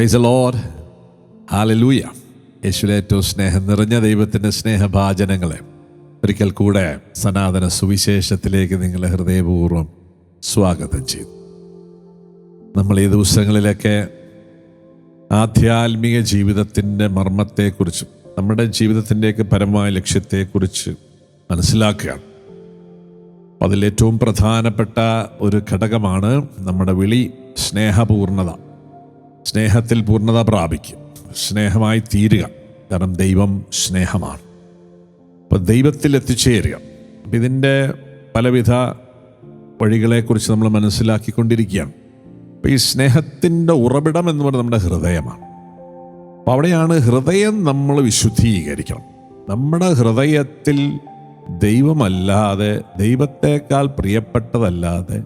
Price load hallelujah ഏറ്റവും സ്നേഹം നിറഞ്ഞ ദൈവത്തിന്റെ സ്നേഹഭാചനങ്ങളെ ഒരിക്കൽ കൂടെ സനാതന സുവിശേഷത്തിലേക്ക് നിങ്ങളെ ഹൃദയപൂർവം സ്വാഗതം ചെയ്തു. നമ്മൾ ഈ ദിവസങ്ങളിലൊക്കെ ആധ്യാത്മിക ജീവിതത്തിന്റെ മർമ്മത്തെക്കുറിച്ചും നമ്മുടെ ജീവിതത്തിന്റെയൊക്കെ പരമായ ലക്ഷ്യത്തെക്കുറിച്ച് മനസ്സിലാക്കുകയാണ്. അതിലേറ്റവും പ്രധാനപ്പെട്ട ഒരു ഘടകമാണ് നമ്മുടെ വിളി സ്നേഹപൂർണത. സ്നേഹത്തിൽ പൂർണത പ്രാപിക്കും. സ്നേഹമായി തീരുക. കാരണം ദൈവം സ്നേഹമാണ്. അപ്പോൾ ദൈവത്തിൽ എത്തിച്ചേരുക. അപ്പം ഇതിന്റെ പലവിധ വഴികളെക്കുറിച്ച് നമ്മൾ മനസ്സിലാക്കിക്കൊണ്ടിരിക്കുകയാണ്. അപ്പോൾ ഈ സ്നേഹത്തിന്റെ ഉറവിടം എന്ന് പറയുന്നത് നമ്മുടെ ഹൃദയമാണ്. അപ്പോൾ അവിടെയാണ് ഹൃദയം നമ്മൾ വിശുദ്ധീകരിക്കണം. നമ്മുടെ ഹൃദയത്തിൽ ദൈവമല്ലാതെ ദൈവത്തെക്കാൾ പ്രിയപ്പെട്ടതല്ലാതെ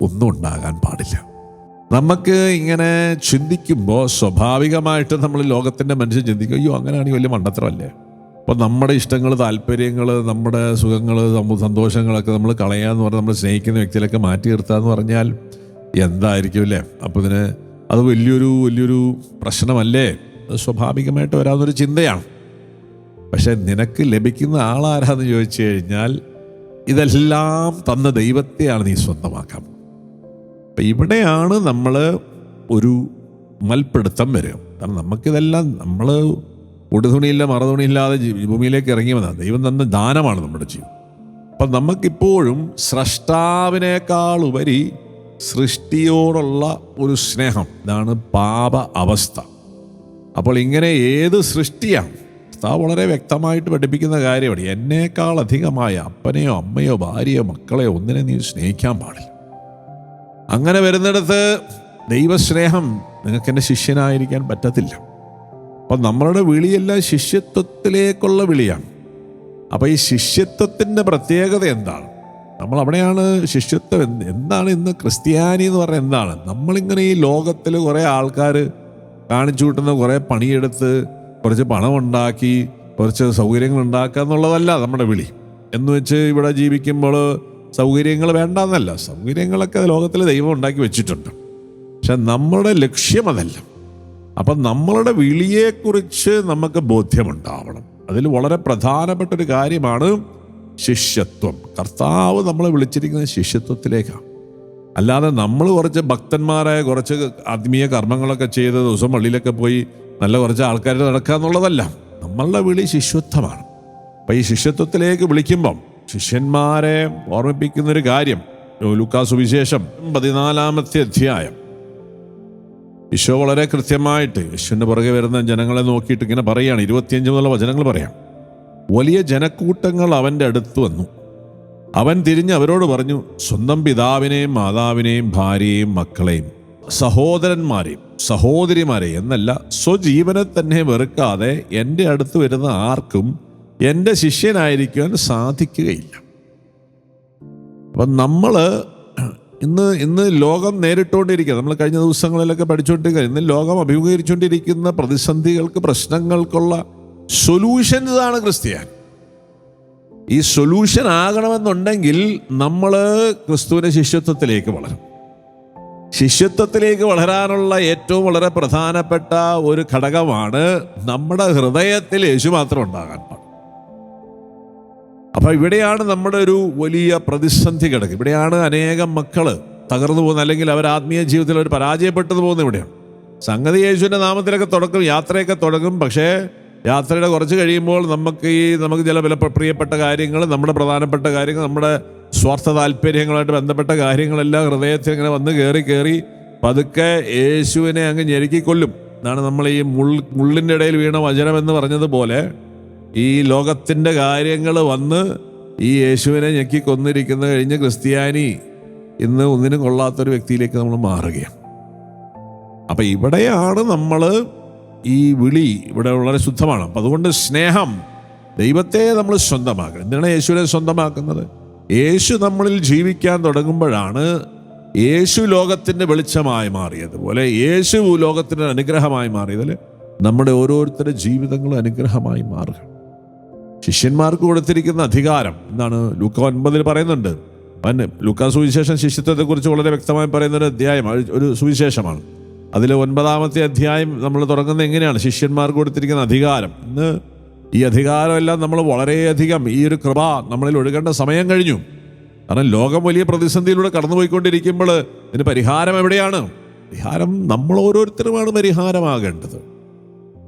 ഒന്നും ഉണ്ടാകാൻ പാടില്ല. നമുക്ക് ഇങ്ങനെ ചിന്തിക്കുമ്പോൾ സ്വാഭാവികമായിട്ട് നമ്മൾ ലോകത്തിന്റെ മനുഷ്യൻ ചിന്തിക്കും അയ്യോ അങ്ങനെയാണെങ്കിൽ വലിയ മണ്ടത്തരമല്ലേ? അപ്പോൾ നമ്മുടെ ഇഷ്ടങ്ങൾ താല്പര്യങ്ങൾ നമ്മുടെ സുഖങ്ങൾ സന്തോഷങ്ങളൊക്കെ നമ്മൾ കളയാന്ന് പറഞ്ഞാൽ നമ്മൾ സ്നേഹിക്കുന്ന വ്യക്തിയിലൊക്കെ മാറ്റി നിർത്തുക എന്ന് പറഞ്ഞാൽ എന്തായിരിക്കും അല്ലേ? അപ്പോൾ ഇതിന് അത് വലിയൊരു വലിയൊരു പ്രശ്നമല്ലേ? അത് സ്വാഭാവികമായിട്ട് വരാവുന്നൊരു ചിന്തയാണ്. പക്ഷേ നിനക്ക് ലഭിക്കുന്ന ആളാരാന്ന് ചോദിച്ചു കഴിഞ്ഞാൽ ഇതെല്ലാം തന്ന ദൈവത്തെയാണ് നീ സ്വന്തമാക്കാൻ അപ്പം ഇവിടെയാണ് നമ്മൾ ഒരു മൽപ്പിടുത്തം വരിക. കാരണം നമുക്കിതെല്ലാം നമ്മൾ ഉടുതുണിയില്ല മറതുണിയില്ലാതെ ഭൂമിയിലേക്ക് ഇറങ്ങി വന്ന ദൈവം തന്ന ദാനമാണ് നമ്മുടെ ജീവൻ. അപ്പം നമുക്കിപ്പോഴും സ്രഷ്ടാവിനേക്കാൾ ഉപരി സൃഷ്ടിയോടുള്ള ഒരു സ്നേഹം. ഇതാണ് പാപ അവസ്ഥ. അപ്പോൾ ഇങ്ങനെ ഏത് സൃഷ്ടിയാണ്? കർത്താവ് വളരെ വ്യക്തമായിട്ട് പഠിപ്പിക്കുന്ന കാര്യമാണ് എന്നേക്കാൾ അധികമായ അപ്പനെയോ അമ്മയോ ഭാര്യയോ മക്കളെയോ ഒന്നിനെ നീ സ്നേഹിക്കാൻ പാടില്ല. അങ്ങനെ വരുന്നിടത്ത് ദൈവസ്നേഹം നിങ്ങൾക്ക് എന്റെ ശിഷ്യനായിരിക്കാൻ പറ്റത്തില്ല. അപ്പം നമ്മളുടെ വിളിയെല്ലാം ശിഷ്യത്വത്തിലേക്കുള്ള വിളിയാണ്. അപ്പോൾ ഈ ശിഷ്യത്വത്തിന്റെ പ്രത്യേകത എന്താണ്? നമ്മൾ അവിടെയാണ് ശിഷ്യത്വം എന്ത് എന്താണ് ഇന്ന് ക്രിസ്ത്യാനി എന്ന് പറഞ്ഞാൽ എന്താണ്? നമ്മളിങ്ങനെ ഈ ലോകത്തിൽ കുറേ ആൾക്കാർ കാണിച്ചു കൂട്ടുന്ന കുറേ പണിയെടുത്ത് കുറച്ച് പണം ഉണ്ടാക്കി കുറച്ച് സൗകര്യങ്ങൾ ഉണ്ടാക്കുക എന്നുള്ളതല്ല നമ്മുടെ വിളി. എന്ന് വെച്ച് ഇവിടെ ജീവിക്കുമ്പോൾ സൗകര്യങ്ങൾ വേണ്ടെന്നല്ല. സൗകര്യങ്ങളൊക്കെ ലോകത്തിൽ ദൈവം ഉണ്ടാക്കി വെച്ചിട്ടുണ്ട്. പക്ഷെ നമ്മുടെ ലക്ഷ്യം അതല്ല. അപ്പം നമ്മളുടെ വിളിയെക്കുറിച്ച് നമുക്ക് ബോധ്യമുണ്ടാവണം. അതിൽ വളരെ പ്രധാനപ്പെട്ട ഒരു കാര്യമാണ് ശിഷ്യത്വം. കർത്താവ് നമ്മളെ വിളിച്ചിരിക്കുന്നത് ശിഷ്യത്വത്തിലേക്കാണ് അല്ലാതെ നമ്മൾ കുറച്ച് ഭക്തന്മാരായ കുറച്ച് ആത്മീയ കർമ്മങ്ങളൊക്കെ ചെയ്ത് ദിവസം പള്ളിയിലൊക്കെ പോയി നല്ല കുറച്ച് ആൾക്കാർ നടക്കുക എന്നുള്ളതല്ല നമ്മളുടെ വിളി ശിഷ്യത്വമാണ്. അപ്പം ഈ ശിഷ്യത്വത്തിലേക്ക് വിളിക്കുമ്പം ശിഷ്യന്മാരെ ഓർമ്മിപ്പിക്കുന്ന ഒരു കാര്യം. ലൂക്കാ സുവിശേഷം പതിനാലാമത്തെ അധ്യായം. ഈശോ വളരെ കൃത്യമായിട്ട് യേശുവിന്റെ പുറകെ വരുന്ന ജനങ്ങളെ നോക്കിയിട്ട് ഇങ്ങനെ പറയുകയാണ് ഇരുപത്തിയഞ്ച് മുതലുള്ള വചനങ്ങൾ പറയാം. വലിയ ജനക്കൂട്ടങ്ങൾ അവന്റെ അടുത്ത് വന്നു. അവൻ തിരിഞ്ഞ് അവരോട് പറഞ്ഞു സ്വന്തം പിതാവിനെയും മാതാവിനെയും ഭാര്യയെയും മക്കളെയും സഹോദരന്മാരെയും സഹോദരിമാരെയും എന്നല്ല സ്വജീവനെ തന്നെ വെറുക്കാതെ എന്റെ അടുത്ത് വരുന്ന ആർക്കും എന്റെ ശിഷ്യനായിരിക്കുവാൻ സാധിക്കുകയില്ല. അപ്പം നമ്മൾ ഇന്ന് ഇന്ന് ലോകം നേരിട്ടുകൊണ്ടിരിക്കുക. നമ്മൾ കഴിഞ്ഞ ദിവസങ്ങളിലൊക്കെ പഠിച്ചുകൊണ്ടിരിക്കുക. ഇന്ന് ലോകം അഭിമുഖീകരിച്ചുകൊണ്ടിരിക്കുന്ന പ്രതിസന്ധികൾക്ക് പ്രശ്നങ്ങൾക്കുള്ള സൊല്യൂഷൻസ് ആണ് ക്രിസ്ത്യാനി. ഈ സൊല്യൂഷൻ ആകണമെന്നുണ്ടെങ്കിൽ നമ്മൾ ക്രിസ്തുവിന്റെ ശിഷ്യത്വത്തിലേക്ക് വളരും. ശിഷ്യത്വത്തിലേക്ക് വളരാനുള്ള ഏറ്റവും വളരെ പ്രധാനപ്പെട്ട ഒരു ഘടകമാണ് നമ്മുടെ ഹൃദയത്തിൽ യേശു മാത്രം ഉണ്ടാകാൻ പാടും അപ്പൊ ഇവിടെയാണ് നമ്മുടെ ഒരു വലിയ പ്രതിസന്ധി കിടക്കുക ഇവിടെയാണ് അനേകം മക്കൾ തകർന്നു പോകുന്നത് അല്ലെങ്കിൽ അവർ ആത്മീയ ജീവിതത്തിൽ അവർ പരാജയപ്പെട്ടത് പോകുന്നത് ഇവിടെയാണ്. സംഗതി യേശുവിന്റെ നാമത്തിലൊക്കെ തുടക്കം യാത്രയൊക്കെ തുടങ്ങും. പക്ഷേ യാത്രയുടെ കുറച്ച് കഴിയുമ്പോൾ നമുക്ക് ഈ നമുക്ക് ചില വില പ്രിയപ്പെട്ട കാര്യങ്ങൾ നമ്മുടെ പ്രധാനപ്പെട്ട കാര്യങ്ങൾ നമ്മുടെ സ്വാർത്ഥ താല്പര്യങ്ങളായിട്ട് ബന്ധപ്പെട്ട കാര്യങ്ങളെല്ലാം ഹൃദയത്തിൽ ഇങ്ങനെ വന്ന് കയറി കയറി പതുക്കെ യേശുവിനെ അങ്ങ് ഞെരുക്കിക്കൊല്ലും. എന്നാണ് നമ്മൾ ഈ മുൾ മുള്ളിന്റെ ഇടയിൽ വീണ വചനം എന്ന് പറഞ്ഞതുപോലെ ഈ ലോകത്തിന്റെ കാര്യങ്ങൾ വന്ന് ഈ യേശുവിനെ ഞെക്കി കൊന്നിരിക്കുന്ന കഴിഞ്ഞ് ക്രിസ്ത്യാനി ഇന്ന് ഒന്നിനും കൊള്ളാത്തൊരു വ്യക്തിയിലേക്ക് നമ്മൾ മാറുകയാണ്. അപ്പം ഇവിടെയാണ് നമ്മൾ ഈ വിളി ഇവിടെ വളരെ ശുദ്ധമാണ്. അപ്പം അതുകൊണ്ട് സ്നേഹം ദൈവത്തെ നമ്മൾ സ്വന്തമാക്കണം. എന്തിനാണ് യേശുവിനെ സ്വന്തമാക്കുന്നത്? യേശു നമ്മളിൽ ജീവിക്കാൻ തുടങ്ങുമ്പോഴാണ് യേശു ലോകത്തിന്റെ വെളിച്ചമായി മാറിയതുപോലെ യേശു ലോകത്തിന്റെ അനുഗ്രഹമായി മാറിയതിൽ നമ്മുടെ ഓരോരുത്തരുടെ ജീവിതങ്ങളും അനുഗ്രഹമായി മാറുക. ശിഷ്യന്മാർക്ക് കൊടുത്തിരിക്കുന്ന അധികാരം എന്നാണ് ലൂക്ക ഒൻപതിൽ പറയുന്നുണ്ട്. ലൂക്ക സുവിശേഷം ശിഷ്യത്വത്തെക്കുറിച്ച് വളരെ വ്യക്തമായി പറയുന്ന ഒരു അധ്യായം ഒരു സുവിശേഷമാണ്. അതിൽ ഒൻപതാമത്തെ അധ്യായം നമ്മൾ തുടങ്ങുന്നത് എങ്ങനെയാണ്? ശിഷ്യന്മാർക്ക് കൊടുത്തിരിക്കുന്ന അധികാരം. ഇന്ന് ഈ അധികാരമെല്ലാം നമ്മൾ വളരെയധികം ഈ ഒരു കൃപ നമ്മളിൽ ഒഴുകേണ്ട സമയം കഴിഞ്ഞു. കാരണം ലോകം വലിയ പ്രതിസന്ധിയിലൂടെ കടന്നുപോയിക്കൊണ്ടിരിക്കുമ്പോൾ ഇതിന് പരിഹാരം എവിടെയാണ്? പരിഹാരം നമ്മൾ ഓരോരുത്തരുമാണ് പരിഹാരമാകേണ്ടത്.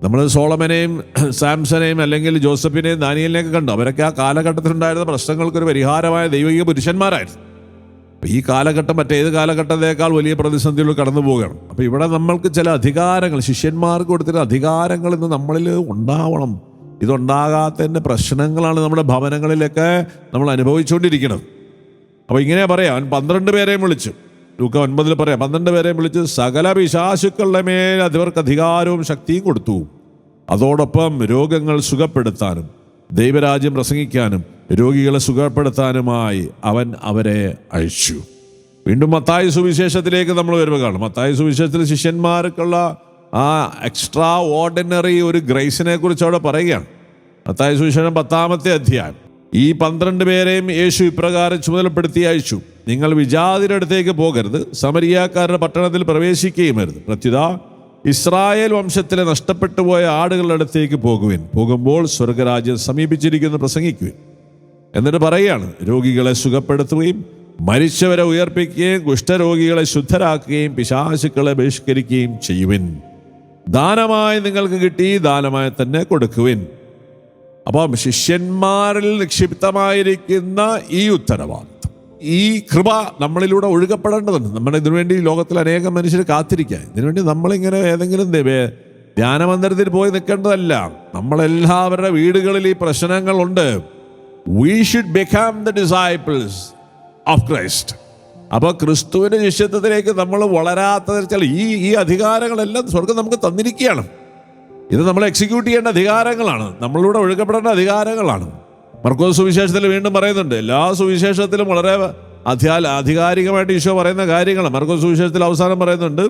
നമ്മൾ സോളമനെയും സാംസനെയും അല്ലെങ്കിൽ ജോസഫിനെയും ദാനിയലിനെയൊക്കെ കണ്ടു. അവരൊക്കെ ആ കാലഘട്ടത്തിലുണ്ടായിരുന്ന പ്രശ്നങ്ങൾക്കൊരു പരിഹാരമായ ദൈവിക പുരുഷന്മാരായിരുന്നു. ഈ കാലഘട്ടം മറ്റേത് കാലഘട്ടത്തേക്കാൾ വലിയ പ്രതിസന്ധികൾ കടന്നു പോവുകയാണ്. അപ്പം ഇവിടെ നമ്മൾക്ക് ചില അധികാരങ്ങൾ ശിഷ്യന്മാർക്ക് കൊടുത്തിരുന്ന അധികാരങ്ങൾ ഇന്ന് നമ്മളിൽ ഉണ്ടാവണം. ഇതുണ്ടാകാത്തതിന്റെ പ്രശ്നങ്ങളാണ് നമ്മുടെ ഭവനങ്ങളിലൊക്കെ നമ്മൾ അനുഭവിച്ചുകൊണ്ടിരിക്കുന്നത്. അപ്പോൾ ഇങ്ങനെ പറയാം. അവൻ പന്ത്രണ്ട് പേരെയും വിളിച്ചു. ലൂക്ക ഒൻപതിൽ പറയാം. പന്ത്രണ്ട് പേരെയും വിളിച്ച് സകല പിശാശുക്കളുടെ മേൽ അതിവർക്ക് അധികാരവും ശക്തിയും കൊടുത്തു. അതോടൊപ്പം രോഗങ്ങൾ സുഖപ്പെടുത്താനും ദൈവരാജ്യം പ്രസംഗിക്കാനും രോഗികളെ സുഖപ്പെടുത്താനുമായി അവൻ അവരെ അയച്ചു. വീണ്ടും മത്തായ സുവിശേഷത്തിലേക്ക് നമ്മൾ വരുമ്പോൾ കാണും. മത്തായ സുവിശേഷത്തിൽ ശിഷ്യന്മാർക്കുള്ള ആ എക്സ്ട്രാ ഓർഡിനറി ഒരു ഗ്രേസിനെ കുറിച്ച് അവിടെ പറയുകയാണ്. മത്തായ സുവിശേഷം പത്താമത്തെ അധ്യായം. ഈ പന്ത്രണ്ട് പേരെയും യേശു ഇപ്രകാരം ചുമതലപ്പെടുത്തി അയച്ചു. നിങ്ങൾ വിജാതിരടുത്തേക്ക് പോകരുത് സമരിയാക്കാരുടെ പട്ടണത്തിൽ പ്രവേശിക്കുകയും വരുത് പ്രത്യുത ഇസ്രായേൽ വംശത്തിലെ നഷ്ടപ്പെട്ടു പോയ ആടുകളുടെ അടുത്തേക്ക് പോകുവിൻ. പോകുമ്പോൾ സ്വർഗരാജ്യം സമീപിച്ചിരിക്കുന്നു പ്രസംഗിക്കുവിൻ. എന്നിട്ട് പറയുകയാണ് രോഗികളെ സുഖപ്പെടുത്തുകയും മരിച്ചവരെ ഉയർപ്പിക്കുകയും കുഷ്ഠരോഗികളെ ശുദ്ധരാക്കുകയും പിശാശുക്കളെ ബഹിഷ്കരിക്കുകയും ചെയ്യുവിൻ. ദാനമായി നിങ്ങൾക്ക് കിട്ടി ദാനമായി തന്നെ കൊടുക്കുവിൻ. അപ്പം ശിഷ്യന്മാരിൽ നിക്ഷിപ്തമായിരിക്കുന്ന ഈ ഉത്തരവാദിത്വം ഈ കൃപ നമ്മളിലൂടെ ഒഴുകപ്പെടേണ്ടതുണ്ട്. നമ്മുടെ ഇതിനുവേണ്ടി ലോകത്തിൽ അനേകം മനുഷ്യർ കാത്തിരിക്കുക ഇതിനുവേണ്ടി നമ്മളിങ്ങനെ ഏതെങ്കിലും ധ്യാനമന്ദിരത്തിൽ പോയി നിൽക്കേണ്ടതല്ല. നമ്മളെല്ലാവരുടെ വീടുകളിൽ ഈ പ്രശ്നങ്ങളുണ്ട്. We should become the disciples of Christ അപ്പോൾ ക്രിസ്തുവിന്റെ ശിഷ്യത്വത്തിലേക്ക് നമ്മൾ വളരാത്തത് വെച്ചാൽ ഈ ഈ അധികാരങ്ങളെല്ലാം സ്വർഗം നമുക്ക് തന്നിരിക്കുകയാണ്. ഇത് നമ്മൾ എക്സിക്യൂട്ട് ചെയ്യേണ്ട അധികാരങ്ങളാണ്. നമ്മളിലൂടെ ഒഴുകപ്പെടേണ്ട അധികാരങ്ങളാണ്. മർക്കോസ് സുവിശേഷത്തിൽ വീണ്ടും പറയുന്നുണ്ട് എല്ലാ സുവിശേഷത്തിലും വളരെ അധ്യാ ആധികാരികമായിട്ട് ഈശോ പറയുന്ന കാര്യങ്ങൾ മർക്കോസ് സുവിശേഷത്തിൽ അവസാനം പറയുന്നുണ്ട്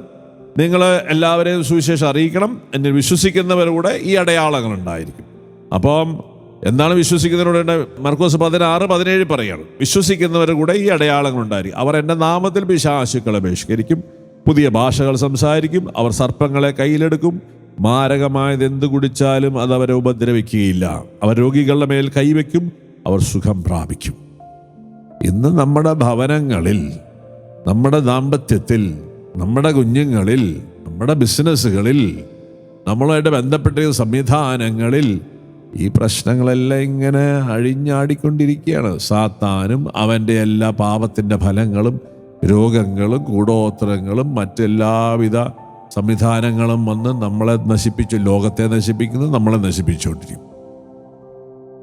നിങ്ങൾ എല്ലാവരെയും സുവിശേഷം അറിയിക്കണം എന്നെ വിശ്വസിക്കുന്നവരുടെ ഈ അടയാളങ്ങൾ ഉണ്ടായിരിക്കും അപ്പം എന്താണ് വിശ്വസിക്കുന്നവരുടെ മർക്കോസ് പതിനാറ് പതിനേഴ് പറയാണ് വിശ്വസിക്കുന്നവരുടെ കൂടെ ഈ അടയാളങ്ങൾ ഉണ്ടായിരിക്കും അവർ എന്റെ നാമത്തിൽ പിശാശുക്കളെ ബഹിഷ്കരിക്കും പുതിയ ഭാഷകൾ സംസാരിക്കും അവർ സർപ്പങ്ങളെ കയ്യിലെടുക്കും മാരകമായത് എന്ത് കുടിച്ചാലും അത് അവരെ ഉപദ്രവിക്കുകയില്ല. അവർ രോഗികളുടെ മേൽ കൈവയ്ക്കും അവർ സുഖം പ്രാപിക്കും. ഇന്ന് നമ്മുടെ ഭവനങ്ങളിൽ നമ്മുടെ ദാമ്പത്യത്തിൽ നമ്മുടെ കുഞ്ഞുങ്ങളിൽ നമ്മുടെ ബിസിനസ്സുകളിൽ നമ്മളുമായിട്ട് ബന്ധപ്പെട്ട സംവിധാനങ്ങളിൽ ഈ പ്രശ്നങ്ങളെല്ലാം ഇങ്ങനെ അഴിഞ്ഞാടിക്കൊണ്ടിരിക്കുകയാണ്. സാത്താനും അവന്റെ എല്ലാ പാപത്തിന്റെ ഫലങ്ങളും രോഗങ്ങളും കൂടോത്രങ്ങളും മറ്റെല്ലാവിധ സംവിധാനങ്ങളും വന്ന് നമ്മളെ നശിപ്പിച്ചു ലോകത്തെ നശിപ്പിക്കുന്നത് നമ്മളെ നശിപ്പിച്ചുകൊണ്ടിരിക്കും.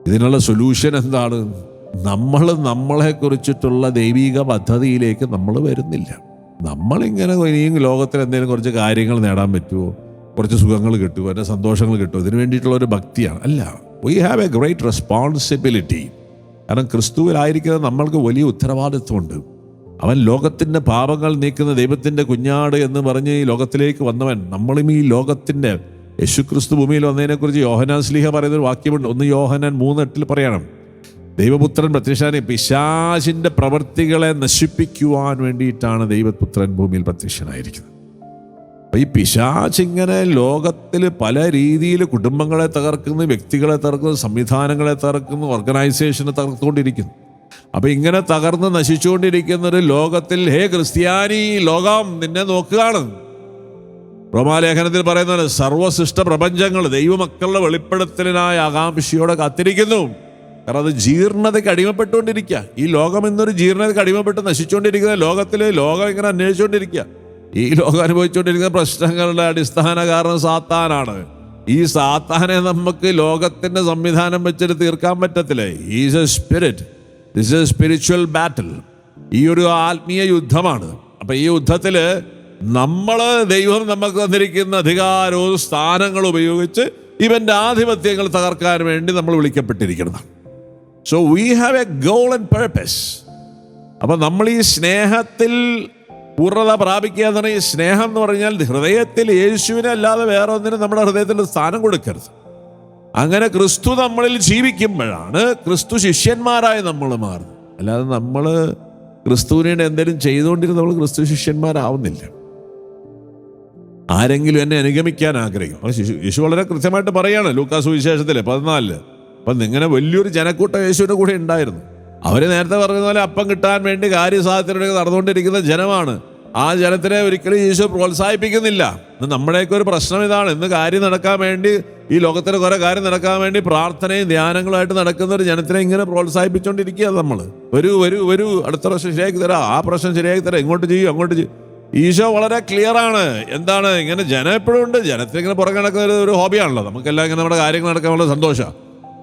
ഇതിനുള്ള സൊല്യൂഷൻ എന്താണ്? നമ്മൾ നമ്മളെ കുറിച്ചിട്ടുള്ള ദൈവിക പദ്ധതിയിലേക്ക് നമ്മൾ വരുന്നില്ല. നമ്മളിങ്ങനെ ഇനിയും ലോകത്തിൽ എന്തെങ്കിലും കുറച്ച് കാര്യങ്ങൾ നേടാൻ പറ്റുമോ കുറച്ച് സുഖങ്ങൾ കിട്ടുമോ എന്റെ സന്തോഷങ്ങൾ കിട്ടുമോ ഇതിനു വേണ്ടിയിട്ടുള്ള ഒരു ഭക്തിയാണ്. അല്ല we have a great responsibility കാരണം ക്രിസ്തുവിലായിരിക്കുന്നത് നമ്മൾക്ക് വലിയ ഉത്തരവാദിത്വമുണ്ട്. അവൻ ലോകത്തിന്റെ പാപങ്ങൾ നീക്കുന്ന ദൈവത്തിന്റെ കുഞ്ഞാട് എന്ന് പറഞ്ഞ് ഈ ലോകത്തിലേക്ക് വന്നവൻ. നമ്മളും ഈ ലോകത്തിന്റെ യേശുക്രിസ്തു ഭൂമിയിൽ വന്നതിനെക്കുറിച്ച് യോഹനാൻ സ്ലീഹ പറയുന്ന ഒരു വാക്യമുണ്ട്. ഒന്ന് യോഹനാൻ മൂന്നെട്ടിൽ പറയണം. ദൈവപുത്രൻ പ്രത്യക്ഷാനെ പിശാശിന്റെ പ്രവൃത്തികളെ നശിപ്പിക്കുവാൻ വേണ്ടിയിട്ടാണ് ദൈവപുത്രൻ ഭൂമിയിൽ പ്രത്യക്ഷനായിരിക്കുന്നത്. അപ്പം ഈ പിശാച് ഇങ്ങനെ ലോകത്തിൽ പല രീതിയിൽ കുടുംബങ്ങളെ തകർക്കുന്നു വ്യക്തികളെ തകർക്കുന്നു സംവിധാനങ്ങളെ തകർക്കുന്നു ഓർഗനൈസേഷനെ തകർത്തുകൊണ്ടിരിക്കുന്നു. അപ്പൊ ഇങ്ങനെ തകർന്ന് നശിച്ചുകൊണ്ടിരിക്കുന്ന ഒരു ലോകത്തിൽ ഹേ ക്രിസ്ത്യാനി ലോകം നിന്നെ നോക്കുകയാണ്. റോമാലേഖനത്തിൽ പറയുന്നത് സർവശിഷ്ട പ്രപഞ്ചങ്ങൾ ദൈവമക്കളുടെ വെളിപ്പെടുത്തലിനായ ആകാംക്ഷയോടെ കാത്തിരിക്കുന്നു. കാരണം അത് ജീർണതയ്ക്ക് അടിമപ്പെട്ടുകൊണ്ടിരിക്കുക. ഈ ലോകം എന്നൊരു ജീർണതയ്ക്ക് അടിമപ്പെട്ട് നശിച്ചുകൊണ്ടിരിക്കുന്ന ലോകത്തിൽ ലോകം ഇങ്ങനെ അന്വേഷിച്ചുകൊണ്ടിരിക്കുക. ഈ ലോകം അനുഭവിച്ചുകൊണ്ടിരിക്കുന്ന പ്രശ്നങ്ങളുടെ അടിസ്ഥാന കാരണം സാത്താനാണ്. ഈ സാത്താനെ നമുക്ക് ലോകത്തിന്റെ സംവിധാനം വെച്ചിട്ട് തീർക്കാൻ പറ്റത്തില്ല? Is a spirit this a spiritual battle ഈ ഒരു ആത്മീയ യുദ്ധമാണ്. അപ്പൊ ഈ യുദ്ധത്തിൽ നമ്മൾ ദൈവം നമുക്ക് തന്നിരിക്കുന്ന അധികാരവും സ്ഥാനങ്ങളും ഉപയോഗിച്ച് ഇവന്റെ ആധിപത്യങ്ങൾ തകർക്കാൻ വേണ്ടി നമ്മൾ വിളിക്കപ്പെട്ടിരിക്കുന്നത് so we have a goal and purpose അപ്പൊ നമ്മൾ ഈ സ്നേഹത്തിൽ പൂർണത പ്രാപിക്കുക എന്ന് പറഞ്ഞാൽ ഈ സ്നേഹം എന്ന് പറഞ്ഞാൽ ഹൃദയത്തിൽ യേശുവിനെ അല്ലാതെ വേറെ ഒന്നിനും നമ്മുടെ ഹൃദയത്തിൽ സ്ഥാനം കൊടുക്കരുത്. അങ്ങനെ ക്രിസ്തു നമ്മളിൽ ജീവിക്കുമ്പോഴാണ് ക്രിസ്തു ശിഷ്യന്മാരായി നമ്മൾ മാറുന്നത്. അല്ലാതെ നമ്മൾ ക്രിസ്തുവിനെ എന്തെങ്കിലും ചെയ്തുകൊണ്ടിരുന്ന നമ്മൾ ക്രിസ്തു ശിഷ്യന്മാരാവുന്നില്ല. ആരെങ്കിലും എന്നെ അനുഗമിക്കാൻ ആഗ്രഹിക്കും. ശിശു യേശു വളരെ കൃത്യമായിട്ട് പറയാണ് ലൂക്കാസ് സുവിശേഷത്തിൽ പതിനാലിൽ. അപ്പം ഇങ്ങനെ വലിയൊരു ജനക്കൂട്ടം യേശുവിന്റെ കൂടെ ഉണ്ടായിരുന്നു. അവർ നേരത്തെ പറഞ്ഞതുപോലെ പോലെ അപ്പം കിട്ടാൻ വേണ്ടി കാര്യസാധ്യതയുടെ നടന്നുകൊണ്ടിരിക്കുന്ന ജനമാണ്. ആ ജനത്തിനെ ഒരിക്കലും യേശു പ്രോത്സാഹിപ്പിക്കുന്നില്ല. നമ്മുടെയൊക്കെ ഒരു പ്രശ്നം ഇതാണ്. ഇന്ന് കാര്യം നടക്കാൻ വേണ്ടി ഈ ലോകത്തിന് കുറെ കാര്യം നടക്കാൻ വേണ്ടി പ്രാർത്ഥനയും ധ്യാനങ്ങളുമായിട്ട് നടക്കുന്ന ഒരു ജനത്തിനെ ഇങ്ങനെ പ്രോത്സാഹിപ്പിച്ചുകൊണ്ടിരിക്കുക നമ്മൾ ഒരു ഒരു ഒരു അടുത്ത പ്രശ്നം ശരിയാക്കി തരാം. ആ പ്രശ്നം ശരിയാക്കി തരാം. ഇങ്ങോട്ട് ചെയ്യും അങ്ങോട്ട് ചെയ്യും. ഈശോ വളരെ ക്ലിയർ ആണ്. എന്താണ്? ഇങ്ങനെ ജനം എപ്പോഴും ഉണ്ട്. ജനത്തിന് ഇങ്ങനെ പുറകെ നടക്കുന്ന ഒരു- ഒരു ഹോബിയാണല്ലോ നമുക്കെല്ലാം ഇങ്ങനെ നമ്മുടെ കാര്യങ്ങൾ നടക്കാനുള്ള സന്തോഷമാണ്.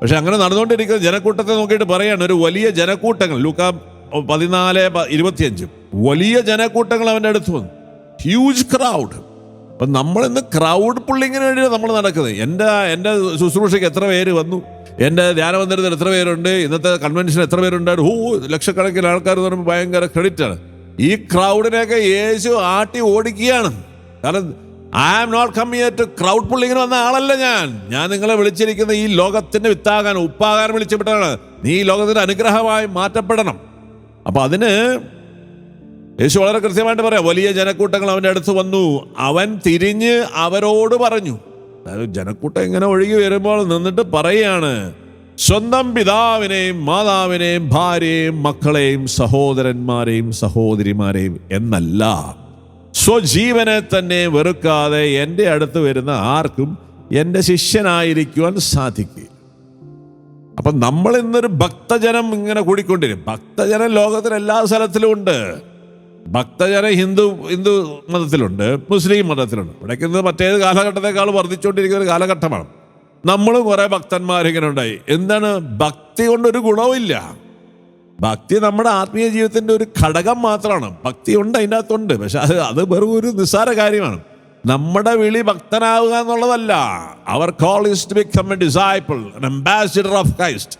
പക്ഷെ അങ്ങനെ നടന്നുകൊണ്ടിരിക്കുന്ന ജനക്കൂട്ടത്തെ നോക്കിയിട്ട് പറയാണ് ഒരു വലിയ ജനക്കൂട്ടങ്ങൾ. ലൂക്ക പതിനാല് ഇരുപത്തിയഞ്ചും. വലിയ ജനക്കൂട്ടങ്ങൾ അവന്റെ അടുത്ത് വന്നു. ഹ്യൂജ് ക്രൗഡ് അപ്പം നമ്മളിന്ന് ക്രൗഡ് പുള്ളിങ്ങിന് വേണ്ടി നമ്മൾ നടക്കുന്നത്. എന്റെ എന്റെ ശുശ്രൂഷയ്ക്ക് എത്ര പേര് വന്നു? എന്റെ ധ്യാനമന്ദിരത്തിൽ എത്ര പേരുണ്ട്? ഇന്നത്തെ കൺവെൻഷൻ എത്ര പേരുണ്ട്? ഹൂ ലക്ഷക്കണക്കിന് ആൾക്കാർ എന്ന് പറയുമ്പോൾ ഭയങ്കര ക്രെഡിറ്റാണ് ഈ ക്രൗഡിനെയൊക്കെ യേശു ആട്ടി ഓടിക്കുകയാണ്. കാരണം I am not come here to crowd പുള്ളിങ്ങിന് വന്ന ആളല്ല ഞാൻ. ഞാൻ നിങ്ങളെ വിളിച്ചിരിക്കുന്ന ഈ ലോകത്തിന്റെ വിത്താകാൻ ഉപ്പാകാൻ വിളിച്ചപ്പെട്ടാണ് നീ ഈ ലോകത്തിന്റെ അനുഗ്രഹമായി മാറ്റപ്പെടണം. അപ്പൊ അതിന് യേശു വളരെ കൃത്യമായിട്ട് പറയാം വലിയ ജനക്കൂട്ടങ്ങൾ അവന്റെ അടുത്ത് വന്നു. അവൻ തിരിഞ്ഞ് അവരോട് പറഞ്ഞു. അതായത് ജനക്കൂട്ടം ഇങ്ങനെ ഒഴുകി വരുമ്പോൾ നിന്നിട്ട് പറയുകയാണ് സ്വന്തം പിതാവിനെയും മാതാവിനെയും ഭാര്യയെയും മക്കളെയും സഹോദരന്മാരെയും സഹോദരിമാരെയും എന്നല്ല സ്വജീവനെ തന്നെ വെറുക്കാതെ എന്റെ അടുത്ത് വരുന്ന ആർക്കും എന്റെ ശിഷ്യനായിരിക്കുവാൻ സാധിക്കില്ല അപ്പൊ നമ്മൾ ഇന്നൊരു ഭക്തജനം ഇങ്ങനെ കൂടിക്കൊണ്ടിരും ഭക്തജനം ലോകത്തിൽ എല്ലാ സ്ഥലത്തിലും ഉണ്ട്. ഭക്തജനം ഹിന്ദു ഹിന്ദു മതത്തിലുണ്ട് മുസ്ലിം മതത്തിലുണ്ട്. ഇവിടേക്ക് ഇന്ന് മറ്റേത് കാലഘട്ടത്തെക്കാൾ വർദ്ധിച്ചുകൊണ്ടിരിക്കുന്ന ഒരു കാലഘട്ടമാണ്. നമ്മളും കുറെ ഭക്തന്മാരിങ്ങനെ ഉണ്ടായി. എന്താണ്? ഭക്തി കൊണ്ടൊരു ഗുണവുമില്ല ഭക്തി നമ്മുടെ ആത്മീയ ജീവിതത്തിന്റെ ഒരു ഘടകം മാത്രമാണ്. ഭക്തി ഉണ്ട് അതിന്റെ അകത്തുണ്ട്. പക്ഷെ അത് അത് വെറും ഒരു നിസ്സാര കാര്യമാണ്. നമ്മുടെ വിളി ഭക്തനാവുക എന്നുള്ളതല്ല. Our call is to become a disciple ambassador of Christ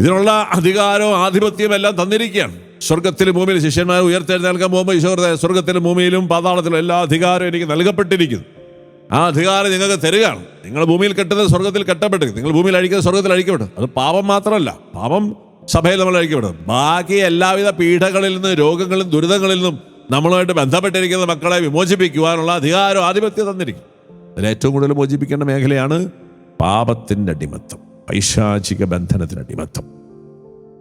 ഇതിനുള്ള അധികാരവും ആധിപത്യവും എല്ലാം തന്നിരിക്കുകയാണ്. സ്വർഗത്തിലും ഭൂമിയിലും ശിഷ്യന്മാരെ ഉയർത്തെഴുന്നേൽക്കാൻ പോകുമ്പോൾ ഈശോ സ്വർഗത്തിലും ഭൂമിയിലും പാതാളത്തിലും എല്ലാ അധികാരവും എനിക്ക് നൽകപ്പെട്ടിരിക്കുന്നു. ആ അധികാരം നിങ്ങൾക്ക് തരികയാണ്. നിങ്ങൾ ഭൂമിയിൽ കെട്ടുന്നത് സ്വർഗത്തിൽ കെട്ടപ്പെട്ടു നിങ്ങൾ ഭൂമിയിൽ അഴിക്കുന്നത് സ്വർഗത്തിൽ അഴിക്കപ്പെടും. അത് പാപം മാത്രമല്ല പാപം സഭയിൽ നമ്മൾ അഴിക്കപ്പെടും. ബാക്കി എല്ലാവിധ പീഡകളിൽ നിന്നും രോഗങ്ങളിൽ നിന്നും ദുരിതങ്ങളിൽ നിന്നും നമ്മളുമായിട്ട് ബന്ധപ്പെട്ടിരിക്കുന്ന മക്കളെ വിമോചിപ്പിക്കുവാനുള്ള അധികാരം ആധിപത്യം തന്നിരിക്കും. അതിൽ ഏറ്റവും കൂടുതൽ മോചിപ്പിക്കേണ്ട മേഖലയാണ് പാപത്തിന്റെ അടിമത്തം പൈശാചിക ബന്ധനത്തിന് അടിമത്തം.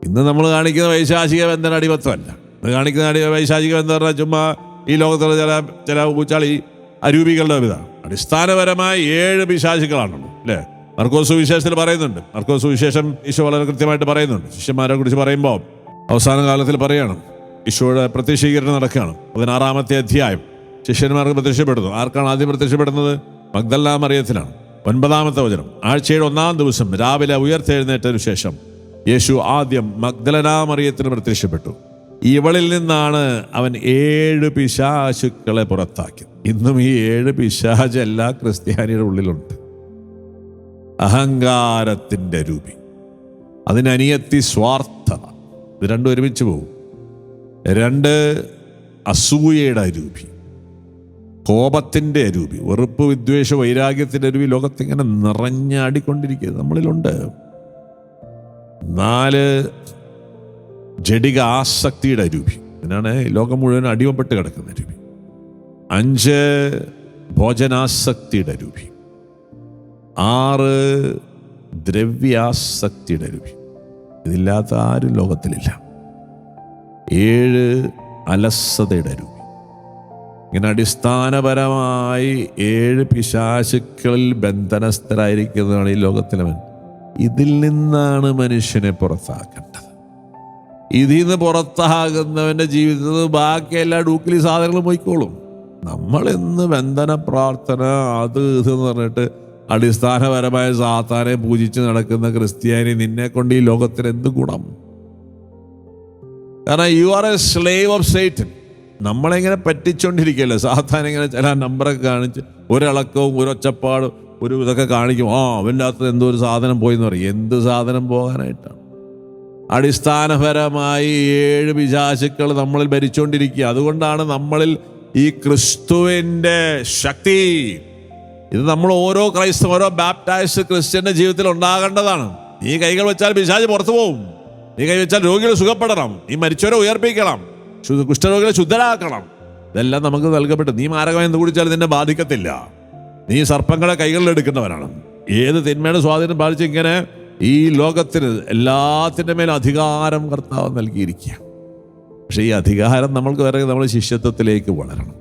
ഇന്ന് നമ്മൾ കാണിക്കുന്ന വൈശാചിക ബന്ധന അടിമത്തമല്ല. ഇന്ന് കാണിക്കുന്ന അടി വൈശാചിക ബന്ധം പറഞ്ഞാൽ ചുമ്മാ ഈ ലോകത്തുള്ള ചില ചില കൂച്ചാളി അരൂപികളുടെ ഇതാണ്. അടിസ്ഥാനപരമായി ഏഴ് പിശാചുക്കളാണല്ലോ അല്ലേ? മർക്കോസ് സുവിശേഷത്തിൽ പറയുന്നുണ്ട്. മർക്കോസ് സുവിശേഷം ഈശോ വളരെ കൃത്യമായിട്ട് പറയുന്നുണ്ട്. ശിഷ്യന്മാരെ കുറിച്ച് പറയുമ്പോൾ അവസാന കാലത്തിൽ പറയാണ്. ഈശോയുടെ പ്രത്യക്ഷീകരണം നടക്കുകയാണ്. പതിനാറാമത്തെ അധ്യായം. ശിഷ്യന്മാർക്ക് പ്രത്യക്ഷപ്പെടുന്നു. ആർക്കാണ് ആദ്യം പ്രത്യക്ഷപ്പെടുന്നത്? മഗ്ദല്ലാ മറിയത്തിനാണ് ഒൻപതാമത്തെ വചനം. ആഴ്ചയുടെ ഒന്നാം ദിവസം രാവിലെ ഉയർത്തെഴുന്നേറ്റതിനു ശേഷം യേശു ആദ്യം മഗ്ദലനാ മറിയത്തിന് പ്രത്യക്ഷപ്പെട്ടു. ഇവളിൽ നിന്നാണ് അവൻ ഏഴ് പിശാചുക്കളെ പുറത്താക്കിയത്. ഇന്നും ഈ ഏഴ് പിശാച് എല്ലാ ക്രിസ്ത്യാനിയുടെ ഉള്ളിലുണ്ട്. അഹങ്കാരത്തിന്റെ രൂപി. അതിനനിയത്തി സ്വാർത്ഥത. ഇത് രണ്ടും ഒരുമിച്ച് പോകും. രണ്ട് അസൂയയുടെ അരൂപി കോപത്തിന്റെ അരൂപി വെറുപ്പ് വിദ്വേഷ വൈരാഗ്യത്തിന്റെ അരൂപി ലോകത്തിങ്ങനെ നിറഞ്ഞാടിക്കൊണ്ടിരിക്കുക നമ്മളിലുണ്ട്. നാല് ജഡിക ആസക്തിയുടെ അരൂപി ഇതിനാണ് ലോകം മുഴുവൻ അടിമപ്പെട്ട് കിടക്കുന്ന അരൂപി. അഞ്ച് ഭോജനാസക്തിയുടെ അരൂപി. ആറ് ദ്രവ്യാസക്തിയുടെ അരൂപി. ഇതില്ലാത്ത ആരും ലോകത്തിലില്ല. ഏഴ് അലസതയുടെ രൂപി ഇങ്ങനെ അടിസ്ഥാനപരമായി ഏഴ് പിശാശുക്കളിൽ ബന്ധനസ്ഥരായിരിക്കുന്നതാണ് ഈ ലോകത്തിലവൻ. ഇതിൽ നിന്നാണ് മനുഷ്യനെ പുറത്താക്കേണ്ടത്. ഇതിൽ നിന്ന് പുറത്താകുന്നവന്റെ ജീവിതത്തിൽ ബാക്കി എല്ലാ ഡൂക്കിലി സാധനങ്ങളും പോയിക്കോളും. നമ്മൾ ഇന്ന് ബന്ധന പ്രാർത്ഥന അത് ഇതെന്ന് പറഞ്ഞിട്ട് അടിസ്ഥാനപരമായ സാത്താനെ പൂജിച്ച് നടക്കുന്ന ക്രിസ്ത്യാനി നിന്നെ കൊണ്ട് ഈ ലോകത്തിന് എന്ത് ഗുണം കാരണം you are a slave of Satan നമ്മളെങ്ങനെ പറ്റിച്ചോണ്ടിരിക്കുകയല്ലേ സാധാരണ ഇങ്ങനെ ചില നമ്പറൊക്കെ കാണിച്ച് ഒരിളക്കവും ഒരു ഒച്ചപ്പാടും ഒരു ഇതൊക്കെ കാണിക്കും. ആ അവന്റെ അകത്ത് എന്തോ ഒരു സാധനം പോയി എന്ന് പറയും. എന്ത് സാധനം പോകാനായിട്ടാണ് അടിസ്ഥാനപരമായി ഏഴ് വിശാശുക്കൾ നമ്മളിൽ ഭരിച്ചുകൊണ്ടിരിക്കുക അതുകൊണ്ടാണ് നമ്മളിൽ ഈ ക്രിസ്തുവിന്റെ ശക്തി. ഇത് നമ്മൾ ഓരോ ക്രൈസ്തവ ഓരോ ബാപ്റ്റൈസ്ഡ് ക്രിസ്ത്യന്റെ ജീവിതത്തിൽ ഉണ്ടാകേണ്ടതാണ്. ഈ കൈകൾ വെച്ചാൽ പിശാജ് പുറത്തു പോവും. നീ കൈവച്ചാൽ രോഗികൾ സുഖപ്പെടണം. നീ മരിച്ചവരെ ഉയർപ്പിക്കണം. കുഷ്ഠരോഗികളെ ശുദ്ധരാക്കണം. ഇതെല്ലാം നമുക്ക് നൽകപ്പെട്ടു നീ മാരകമായി കുടിച്ചാൽ നിന്നെ ബാധിക്കത്തില്ല. നീ സർപ്പങ്ങളെ കൈകളിൽ എടുക്കുന്നവനാണ് ഏത് തിന്മയുടെ സ്വാധീനം ബാധിച്ച് ഇങ്ങനെ ഈ ലോകത്തിന് എല്ലാത്തിന്റെ മേലും അധികാരം കർത്താവ് നൽകിയിരിക്കുക. പക്ഷേ ഈ അധികാരം നമ്മൾക്ക് വരെ നമ്മൾ ശിഷ്യത്വത്തിലേക്ക് വളരണം.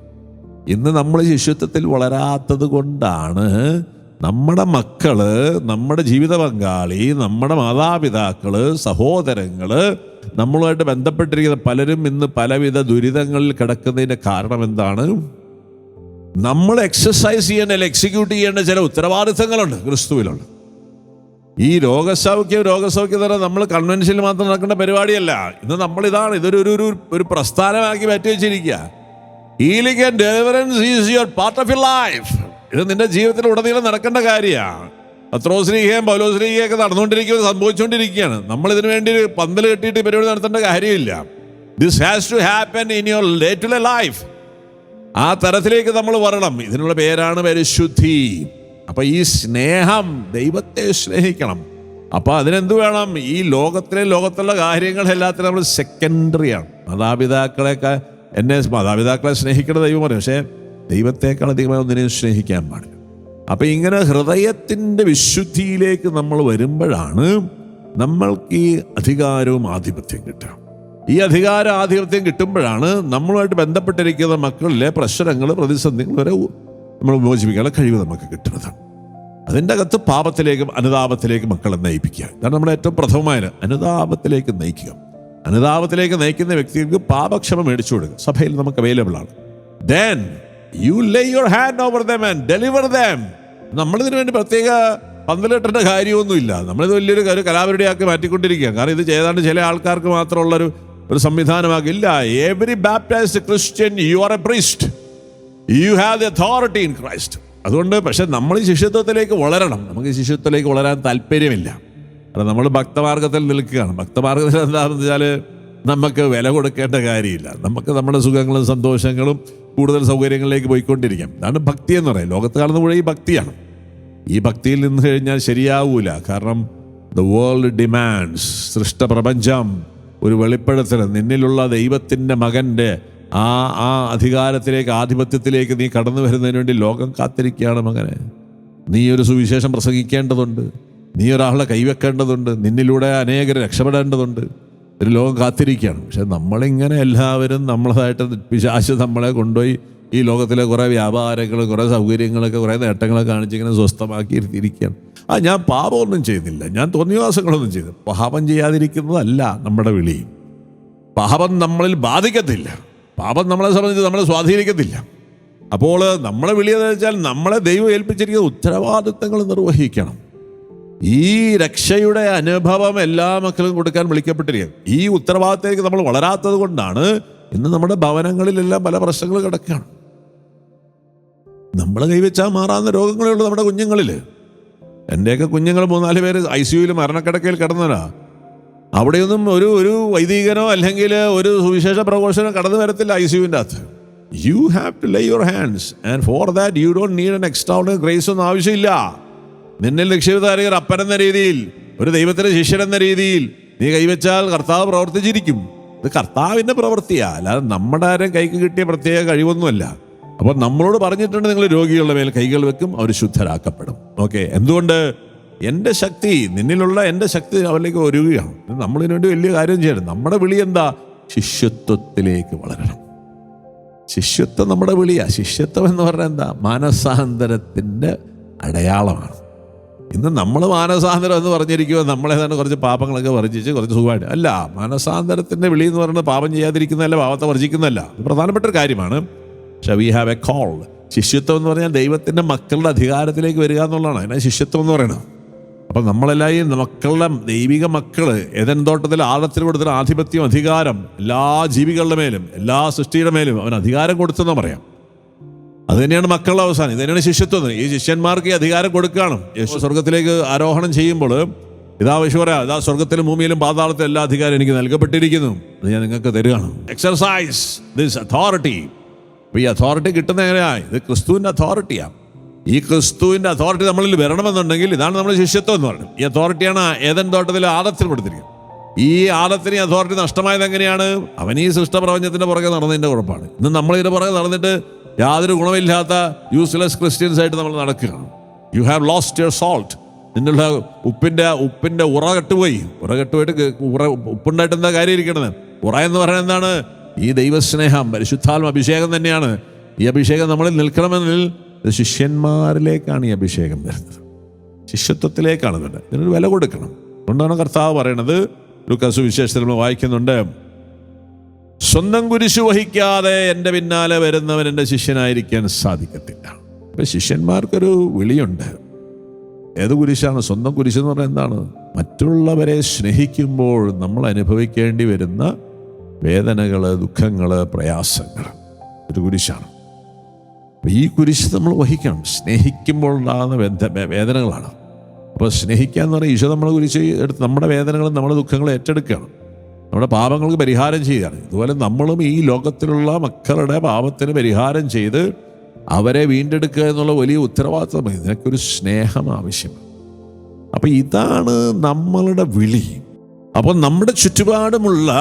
ഇന്ന് നമ്മൾ ശിഷ്യത്വത്തിൽ വളരാത്തത് കൊണ്ടാണ് നമ്മുടെ മക്കൾ നമ്മുടെ ജീവിത പങ്കാളി നമ്മുടെ മാതാപിതാക്കൾ സഹോദരങ്ങൾ നമ്മളുമായിട്ട് ബന്ധപ്പെട്ടിരിക്കുന്ന പലരും ഇന്ന് പലവിധ ദുരിതങ്ങളിൽ കിടക്കുന്നതിന്റെ കാരണം എന്താണ്? നമ്മൾ എക്സസൈസ് ചെയ്യേണ്ട എക്സിക്യൂട്ട് ചെയ്യേണ്ട ചില ഉത്തരവാദിത്തങ്ങളുണ്ട് ക്രിസ്തുവിലുണ്ട്. ഈ രോഗസൗഖ്യം രോഗസൗഖ്യം തന്നെ നമ്മൾ കൺവെൻഷനിൽ മാത്രം നടക്കേണ്ട പരിപാടിയല്ല. ഇന്ന് നമ്മൾ ഇതാണ് ഇതൊരു ഒരു ഒരു പ്രസ്ഥാനമാക്കി മാറ്റി വെച്ചിരിക്കുക. Healing and deliverance is your part of your life ഇത് നിന്റെ ജീവിതത്തിൽ ഉടനീളം നടക്കേണ്ട കാര്യമാണ് പത്രോശ്രീകയും പൗലോശ്രീകയൊക്കെ നടന്നുകൊണ്ടിരിക്കുന്നത് സംഭവിച്ചുകൊണ്ടിരിക്കുകയാണ്. നമ്മൾ ഇതിനു വേണ്ടി ഒരു പന്തൽ കെട്ടിയിട്ട് പരിപാടി നടത്തേണ്ട കാര്യമില്ല. This has to happen in your day to day life ആ തരത്തിലേക്ക് നമ്മൾ വരണം. ഇതിനുള്ള പേരാണ് പരിശുദ്ധി. അപ്പൊ ഈ സ്നേഹം ദൈവത്തെ സ്നേഹിക്കണം. അപ്പൊ അതിനെന്ത് വേണം? ഈ ലോകത്തിലെ ലോകത്തുള്ള കാര്യങ്ങൾ എല്ലാത്തിനും നമ്മൾ സെക്കൻഡറിയാണ് മാതാപിതാക്കളെയൊക്കെ എന്നെ മാതാപിതാക്കളെ സ്നേഹിക്കേണ്ട ദൈവം പറയും. പക്ഷേ ദൈവത്തെക്കാൾ അധികമായി ഒന്നിനെയും സ്നേഹിക്കാൻ പാടില്ല. അപ്പൊ ഇങ്ങനെ ഹൃദയത്തിന്റെ വിശുദ്ധിയിലേക്ക് നമ്മൾ വരുമ്പോഴാണ് നമ്മൾക്ക് ഈ അധികാരവും ആധിപത്യം കിട്ടുക. ഈ അധികാര ആധിപത്യം കിട്ടുമ്പോഴാണ് നമ്മളുമായിട്ട് ബന്ധപ്പെട്ടിരിക്കുന്ന മക്കളിലെ പ്രശ്നങ്ങൾ പ്രതിസന്ധികൾ വരെ നമ്മൾ വിമോചിപ്പിക്കാനുള്ള കഴിവ് നമുക്ക് കിട്ടുന്നത്. അതിന്റെ അകത്ത് പാപത്തിലേക്കും അനുതാപത്തിലേക്കും മക്കളെ നയിപ്പിക്കുക. ഇതാണ് നമ്മുടെ ഏറ്റവും പ്രഥമമായ അനുതാപത്തിലേക്ക് നയിക്കുക. അനുതാപത്തിലേക്ക് നയിക്കുന്ന വ്യക്തികൾക്ക് പാപക്ഷമ മേടിച്ചു കൊടുക്കുക. സഭയിൽ നമുക്ക് അവൈലബിൾ ആണ്. Then you lay your hand over them and deliver them നമ്മളിതിനു വേണ്ടി പ്രത്യേക പന്തലിട്ടേണ്ട കാര്യമൊന്നുമില്ല. നമ്മളിത് വലിയൊരു ഒരു കലാപരിടിയാക്കി മാറ്റിക്കൊണ്ടിരിക്കുക കാരണം ഇത് ചെയ്താണ്ട് ചില ആൾക്കാർക്ക് മാത്രമുള്ളൊരു ഒരു സംവിധാനമാകില്ല. Every baptized Christian you are a priest you have the authority in Christ അതുകൊണ്ട് പക്ഷെ നമ്മൾ ശിഷ്യത്വത്തിലേക്ക് വളരണം. നമുക്ക് ശിഷ്യത്വത്തിലേക്ക് വളരാൻ താല്പര്യമില്ല. കാരണം നമ്മൾ ഭക്തമാർഗത്തിൽ നിൽക്കുകയാണ്. ഭക്തമാർഗത്തിൽ എന്താണെന്ന് വെച്ചാൽ നമുക്ക് വില കൊടുക്കേണ്ട കാര്യമില്ല. നമുക്ക് നമ്മുടെ സുഖങ്ങളും സന്തോഷങ്ങളും കൂടുതൽ സൗകര്യങ്ങളിലേക്ക് പോയിക്കൊണ്ടിരിക്കാം. അതാണ് ഭക്തി എന്ന് പറയുന്നത്. ലോകത്ത് കാണുന്ന മുഴുവൻ ഈ ഭക്തിയാണ്. ഈ ഭക്തിയിൽ നിന്ന് കഴിഞ്ഞാൽ ശരിയാവൂല. കാരണം ദ വേൾഡ് ഡിമാൻഡ്സ് സൃഷ്ട പ്രപഞ്ചം ഒരു വെളിപ്പെടുത്തൽ. നിന്നിലുള്ള ദൈവത്തിന്റെ മകന്റെ ആ ആ അധികാരത്തിലേക്ക് ആധിപത്യത്തിലേക്ക് നീ കടന്നു വരുന്നതിന് വേണ്ടി ലോകം കാത്തിരിക്കുകയാണ് മകനെ. നീ ഒരു സുവിശേഷം പ്രസംഗിക്കേണ്ടതുണ്ട്. നീ ഒരാളെ കൈവെക്കേണ്ടതുണ്ട്. നിന്നിലൂടെ അനേകരെ രക്ഷപ്പെടേണ്ടതുണ്ട്. ഒരു ലോകം കാത്തിരിക്കുകയാണ്. പക്ഷെ നമ്മളിങ്ങനെ എല്ലാവരും നമ്മളതായിട്ട് പിശാശ് നമ്മളെ കൊണ്ടുപോയി ഈ ലോകത്തിലെ കുറേ വ്യാപാരങ്ങൾ കുറേ സൗകര്യങ്ങളൊക്കെ കുറേ നേട്ടങ്ങളൊക്കെ കാണിച്ചിങ്ങനെ സ്വസ്ഥമാക്കി ഇരുത്തിയിരിക്കുകയാണ് ആ ഞാൻ പാപമൊന്നും ചെയ്യുന്നില്ല ഞാൻ തോന്നിവാസങ്ങളൊന്നും ചെയ്തു പാപം ചെയ്യാതിരിക്കുന്നതല്ല നമ്മുടെ വിളി. പാപം നമ്മളിൽ ബാധിക്കത്തില്ല. പാപം നമ്മളെ സംബന്ധിച്ച് നമ്മളെ സ്വാധീനിക്കത്തില്ല. അപ്പോൾ നമ്മളെ വിളിയെന്ന് വെച്ചാൽ നമ്മളെ ദൈവം ഏൽപ്പിച്ചിരിക്കുന്ന ഉത്തരവാദിത്തങ്ങൾ നിർവഹിക്കണം. ഈ രക്ഷയുടെ അനുഭവം എല്ലാ മക്കളും കൊടുക്കാൻ വിളിക്കപ്പെട്ടിരിക്കും ഈ ഉത്തരവാദിത്തത്തിലേക്ക് നമ്മൾ വളരാത്തത് കൊണ്ടാണ് ഇന്ന് നമ്മുടെ ഭവനങ്ങളിലെല്ലാം പല പ്രശ്നങ്ങൾ കിടക്കുകയാണ്. നമ്മൾ കൈവച്ചാൽ മാറാവുന്ന രോഗങ്ങളേ ഉള്ളൂ നമ്മുടെ കുഞ്ഞുങ്ങളിൽ. എന്റെയൊക്കെ കുഞ്ഞുങ്ങൾ മൂന്നാൽ പേര് ഐ സിയുയിൽ മരണക്കിടക്കയിൽ കിടന്നവരാ. അവിടെയൊന്നും ഒരു ഒരു വൈദികനോ അല്ലെങ്കിൽ ഒരു സുവിശേഷ പ്രഘോഷനോ കടന്നു വരത്തില്ല ഐ സിയുവിന്റെ അകത്ത്. You have to lay your hands and for that you don't need an extra grace ഒന്നും ആവശ്യമില്ല. നിന്നെ നിക്ഷേപിതാരകർ അപ്പനെന്ന രീതിയിൽ ഒരു ദൈവത്തിന്റെ ശിഷ്യൻ എന്ന രീതിയിൽ നീ കൈവച്ചാൽ കർത്താവ് പ്രവർത്തിച്ചിരിക്കും. ഇത് കർത്താവിന്റെ പ്രവൃത്തിയാ. അല്ലാതെ നമ്മുടെ ആരും കൈക്ക് കിട്ടിയ പ്രത്യേക കഴിവൊന്നുമല്ല. അപ്പോൾ നമ്മളോട് പറഞ്ഞിട്ടുണ്ട് നിങ്ങൾ രോഗികളുടെ മേൽ കൈകൾ വെക്കും അവർ ശുദ്ധരാക്കപ്പെടും. ഓക്കെ എന്തുകൊണ്ട്? എന്റെ ശക്തി നിന്നിലുള്ള എന്റെ ശക്തി അവരിലേക്ക് ഒരുകയാണ് നമ്മളിതിനു വേണ്ടി വലിയ കാര്യം ചെയ്യണം. നമ്മുടെ വിളി എന്താ? ശിഷ്യത്വത്തിലേക്ക് വളരണം. ശിഷ്യത്വം നമ്മുടെ വിളിയാ. ശിഷ്യത്വം എന്ന് പറഞ്ഞാൽ എന്താ? മാനസാന്തരത്തിന്റെ അടയാളമാണ്. ഇന്ന് നമ്മൾ മാനസാന്തരം എന്ന് പറഞ്ഞിരിക്കുമോ നമ്മളെ തന്നെ കുറച്ച് പാപങ്ങളൊക്കെ വർജിച്ച് കുറച്ച് സുഖമായിട്ട്. അല്ല മാനസാന്തരത്തിന്റെ വിളി എന്ന് പറയുന്നത് പാപം ചെയ്യാതിരിക്കുന്നതല്ല പാപത്തെ വർജിക്കുന്നതല്ല. പ്രധാനപ്പെട്ട ഒരു കാര്യമാണ്. പക്ഷെ വി ഹാവ് എ കോൾ ശിഷ്യത്വം എന്ന് പറഞ്ഞാൽ ദൈവത്തിന്റെ മക്കളുടെ അധികാരത്തിലേക്ക് വരിക എന്നുള്ളതാണ്. അതിനെ ശിഷ്യത്വം എന്ന് പറയുന്നത്. അപ്പം നമ്മളെല്ലാം ഈ മക്കളുടെ ദൈവിക മക്കൾ ഏതൻ തോട്ടത്തിൽ ആഴത്തിൽ കൊടുത്തിന് ആധിപത്യം അധികാരം എല്ലാ ജീവികളുടെ മേലും എല്ലാ സൃഷ്ടിയുടെ മേലും അവൻ അധികാരം കൊടുത്തെന്ന് പറയാം. അത് തന്നെയാണ് മക്കളുടെ അവസാനം. ഇത് തന്നെയാണ് ശിഷ്യത്വം. ഈ ശിഷ്യന്മാർക്ക് ഈ അധികാരം കൊടുക്കുകയാണ്. യേശു സ്വർഗത്തിലേക്ക് ആരോഹണം ചെയ്യുമ്പോൾ ഇതാ വിശ്വര ഇതാ സ്വർഗത്തിലും ഭൂമിയിലും പാതാളത്തിലും എല്ലാ അധികാരം എനിക്ക് നൽകപ്പെട്ടിരിക്കുന്നു. അത് ഞാൻ നിങ്ങൾക്ക് തരികയാണ്. എക്സർസൈസ് ദിസ് അതോറിറ്റി ഈ അതോറിറ്റി കിട്ടുന്ന എങ്ങനെയാണ് ഇത് ക്രിസ്തുവിന്റെ അതോറിറ്റിയാണ് ഈ ക്രിസ്തുവിന്റെ അതോറിറ്റി നമ്മളിൽ വരണമെന്നുണ്ടെങ്കിൽ ഇതാണ് നമ്മൾ ശിഷ്യത്വം എന്ന് പറയുന്നത്. ഈ അതോറിറ്റിയാണ് ഏതൻ തോട്ടത്തിൽ ആദത്തിൽ കൊടുത്തിരിക്കുന്നത്. ഈ ആദത്തിന് അതോറിറ്റി നഷ്ടമായത് എങ്ങനെയാണ്? അവൻ ഈ സൃഷ്ടപ്രപഞ്ചത്തിന്റെ പുറകെ നടന്നതിന്റെ കുഴപ്പമാണ് ഇന്ന് നമ്മൾ ഇതിന്റെ പുറകെ നടന്നിട്ട് യാതൊരു ഗുണമില്ലാത്ത യൂസ്ലെസ് ക്രിസ്ത്യൻസ് ആയിട്ട് നമ്മൾ നടക്കുകയാണ്. You have lost your salt നിന്നുള്ള ഉപ്പിന്റെ ഉപ്പിന്റെ ഉറ കെട്ടുപോയി. ഉറ കെട്ടുപോയിട്ട് ഉറ ഉപ്പുണ്ടായിട്ട് എന്താ കാര്യം ഇരിക്കണത് ഉറ എന്ന് പറയുന്നത് എന്താണ്? ഈ ദൈവസ്നേഹം പരിശുദ്ധാത്മ അഭിഷേകം തന്നെയാണ്. ഈ അഭിഷേകം നമ്മളിൽ നിൽക്കണമെന്നിൽ ശിഷ്യന്മാരിലേക്കാണ് ഈ അഭിഷേകം വരുന്നത്. ശിഷ്യത്വത്തിലേക്കാണ് വരുന്നത്. ഇതിനൊരു വില കൊടുക്കണം. അതുകൊണ്ടാണ് കർത്താവ് പറയണത്. ലുക്കാസു വിശേഷത്തിൽ നമ്മൾ വായിക്കുന്നുണ്ട്. സ്വന്തം കുരിശു വഹിക്കാതെ എന്റെ പിന്നാലെ വരുന്നവൻ എന്റെ ശിഷ്യനായിരിക്കാൻ സാധിക്കത്തില്ല. അപ്പൊ ശിഷ്യന്മാർക്കൊരു വിളിയുണ്ട്. ഏത് കുരിശാണ്? സ്വന്തം കുരിശ് എന്ന് പറഞ്ഞാൽ എന്താണ്? മറ്റുള്ളവരെ സ്നേഹിക്കുമ്പോൾ നമ്മൾ അനുഭവിക്കേണ്ടി വരുന്ന വേദനകൾ ദുഃഖങ്ങൾ പ്രയാസങ്ങൾ. ഒരു കുരിശാണ്. അപ്പൊ ഈ കുരിശ് നമ്മൾ വഹിക്കണം. സ്നേഹിക്കുമ്പോൾ ഉണ്ടാകുന്ന വേദനകളാണ്. അപ്പോൾ സ്നേഹിക്കുക എന്ന് പറഞ്ഞാൽ ഈശോ നമ്മളെ കുരിശ് എടുത്ത് നമ്മുടെ വേദനകളും നമ്മുടെ ദുഃഖങ്ങളും ഏറ്റെടുക്കുകയാണ്. നമ്മുടെ പാപങ്ങൾക്ക് പരിഹാരം ചെയ്യുകയാണ്. ഇതുപോലെ നമ്മളും ഈ ലോകത്തിലുള്ള മക്കളുടെ പാപത്തിന് പരിഹാരം ചെയ്ത് അവരെ വീണ്ടെടുക്കുക എന്നുള്ള വലിയ ഉത്തരവാദിത്വം നിനക്കൊരു സ്നേഹം ആവശ്യമാണ്. അപ്പം ഇതാണ് നമ്മളുടെ വിളി. അപ്പോൾ നമ്മുടെ ചുറ്റുപാടുമുള്ള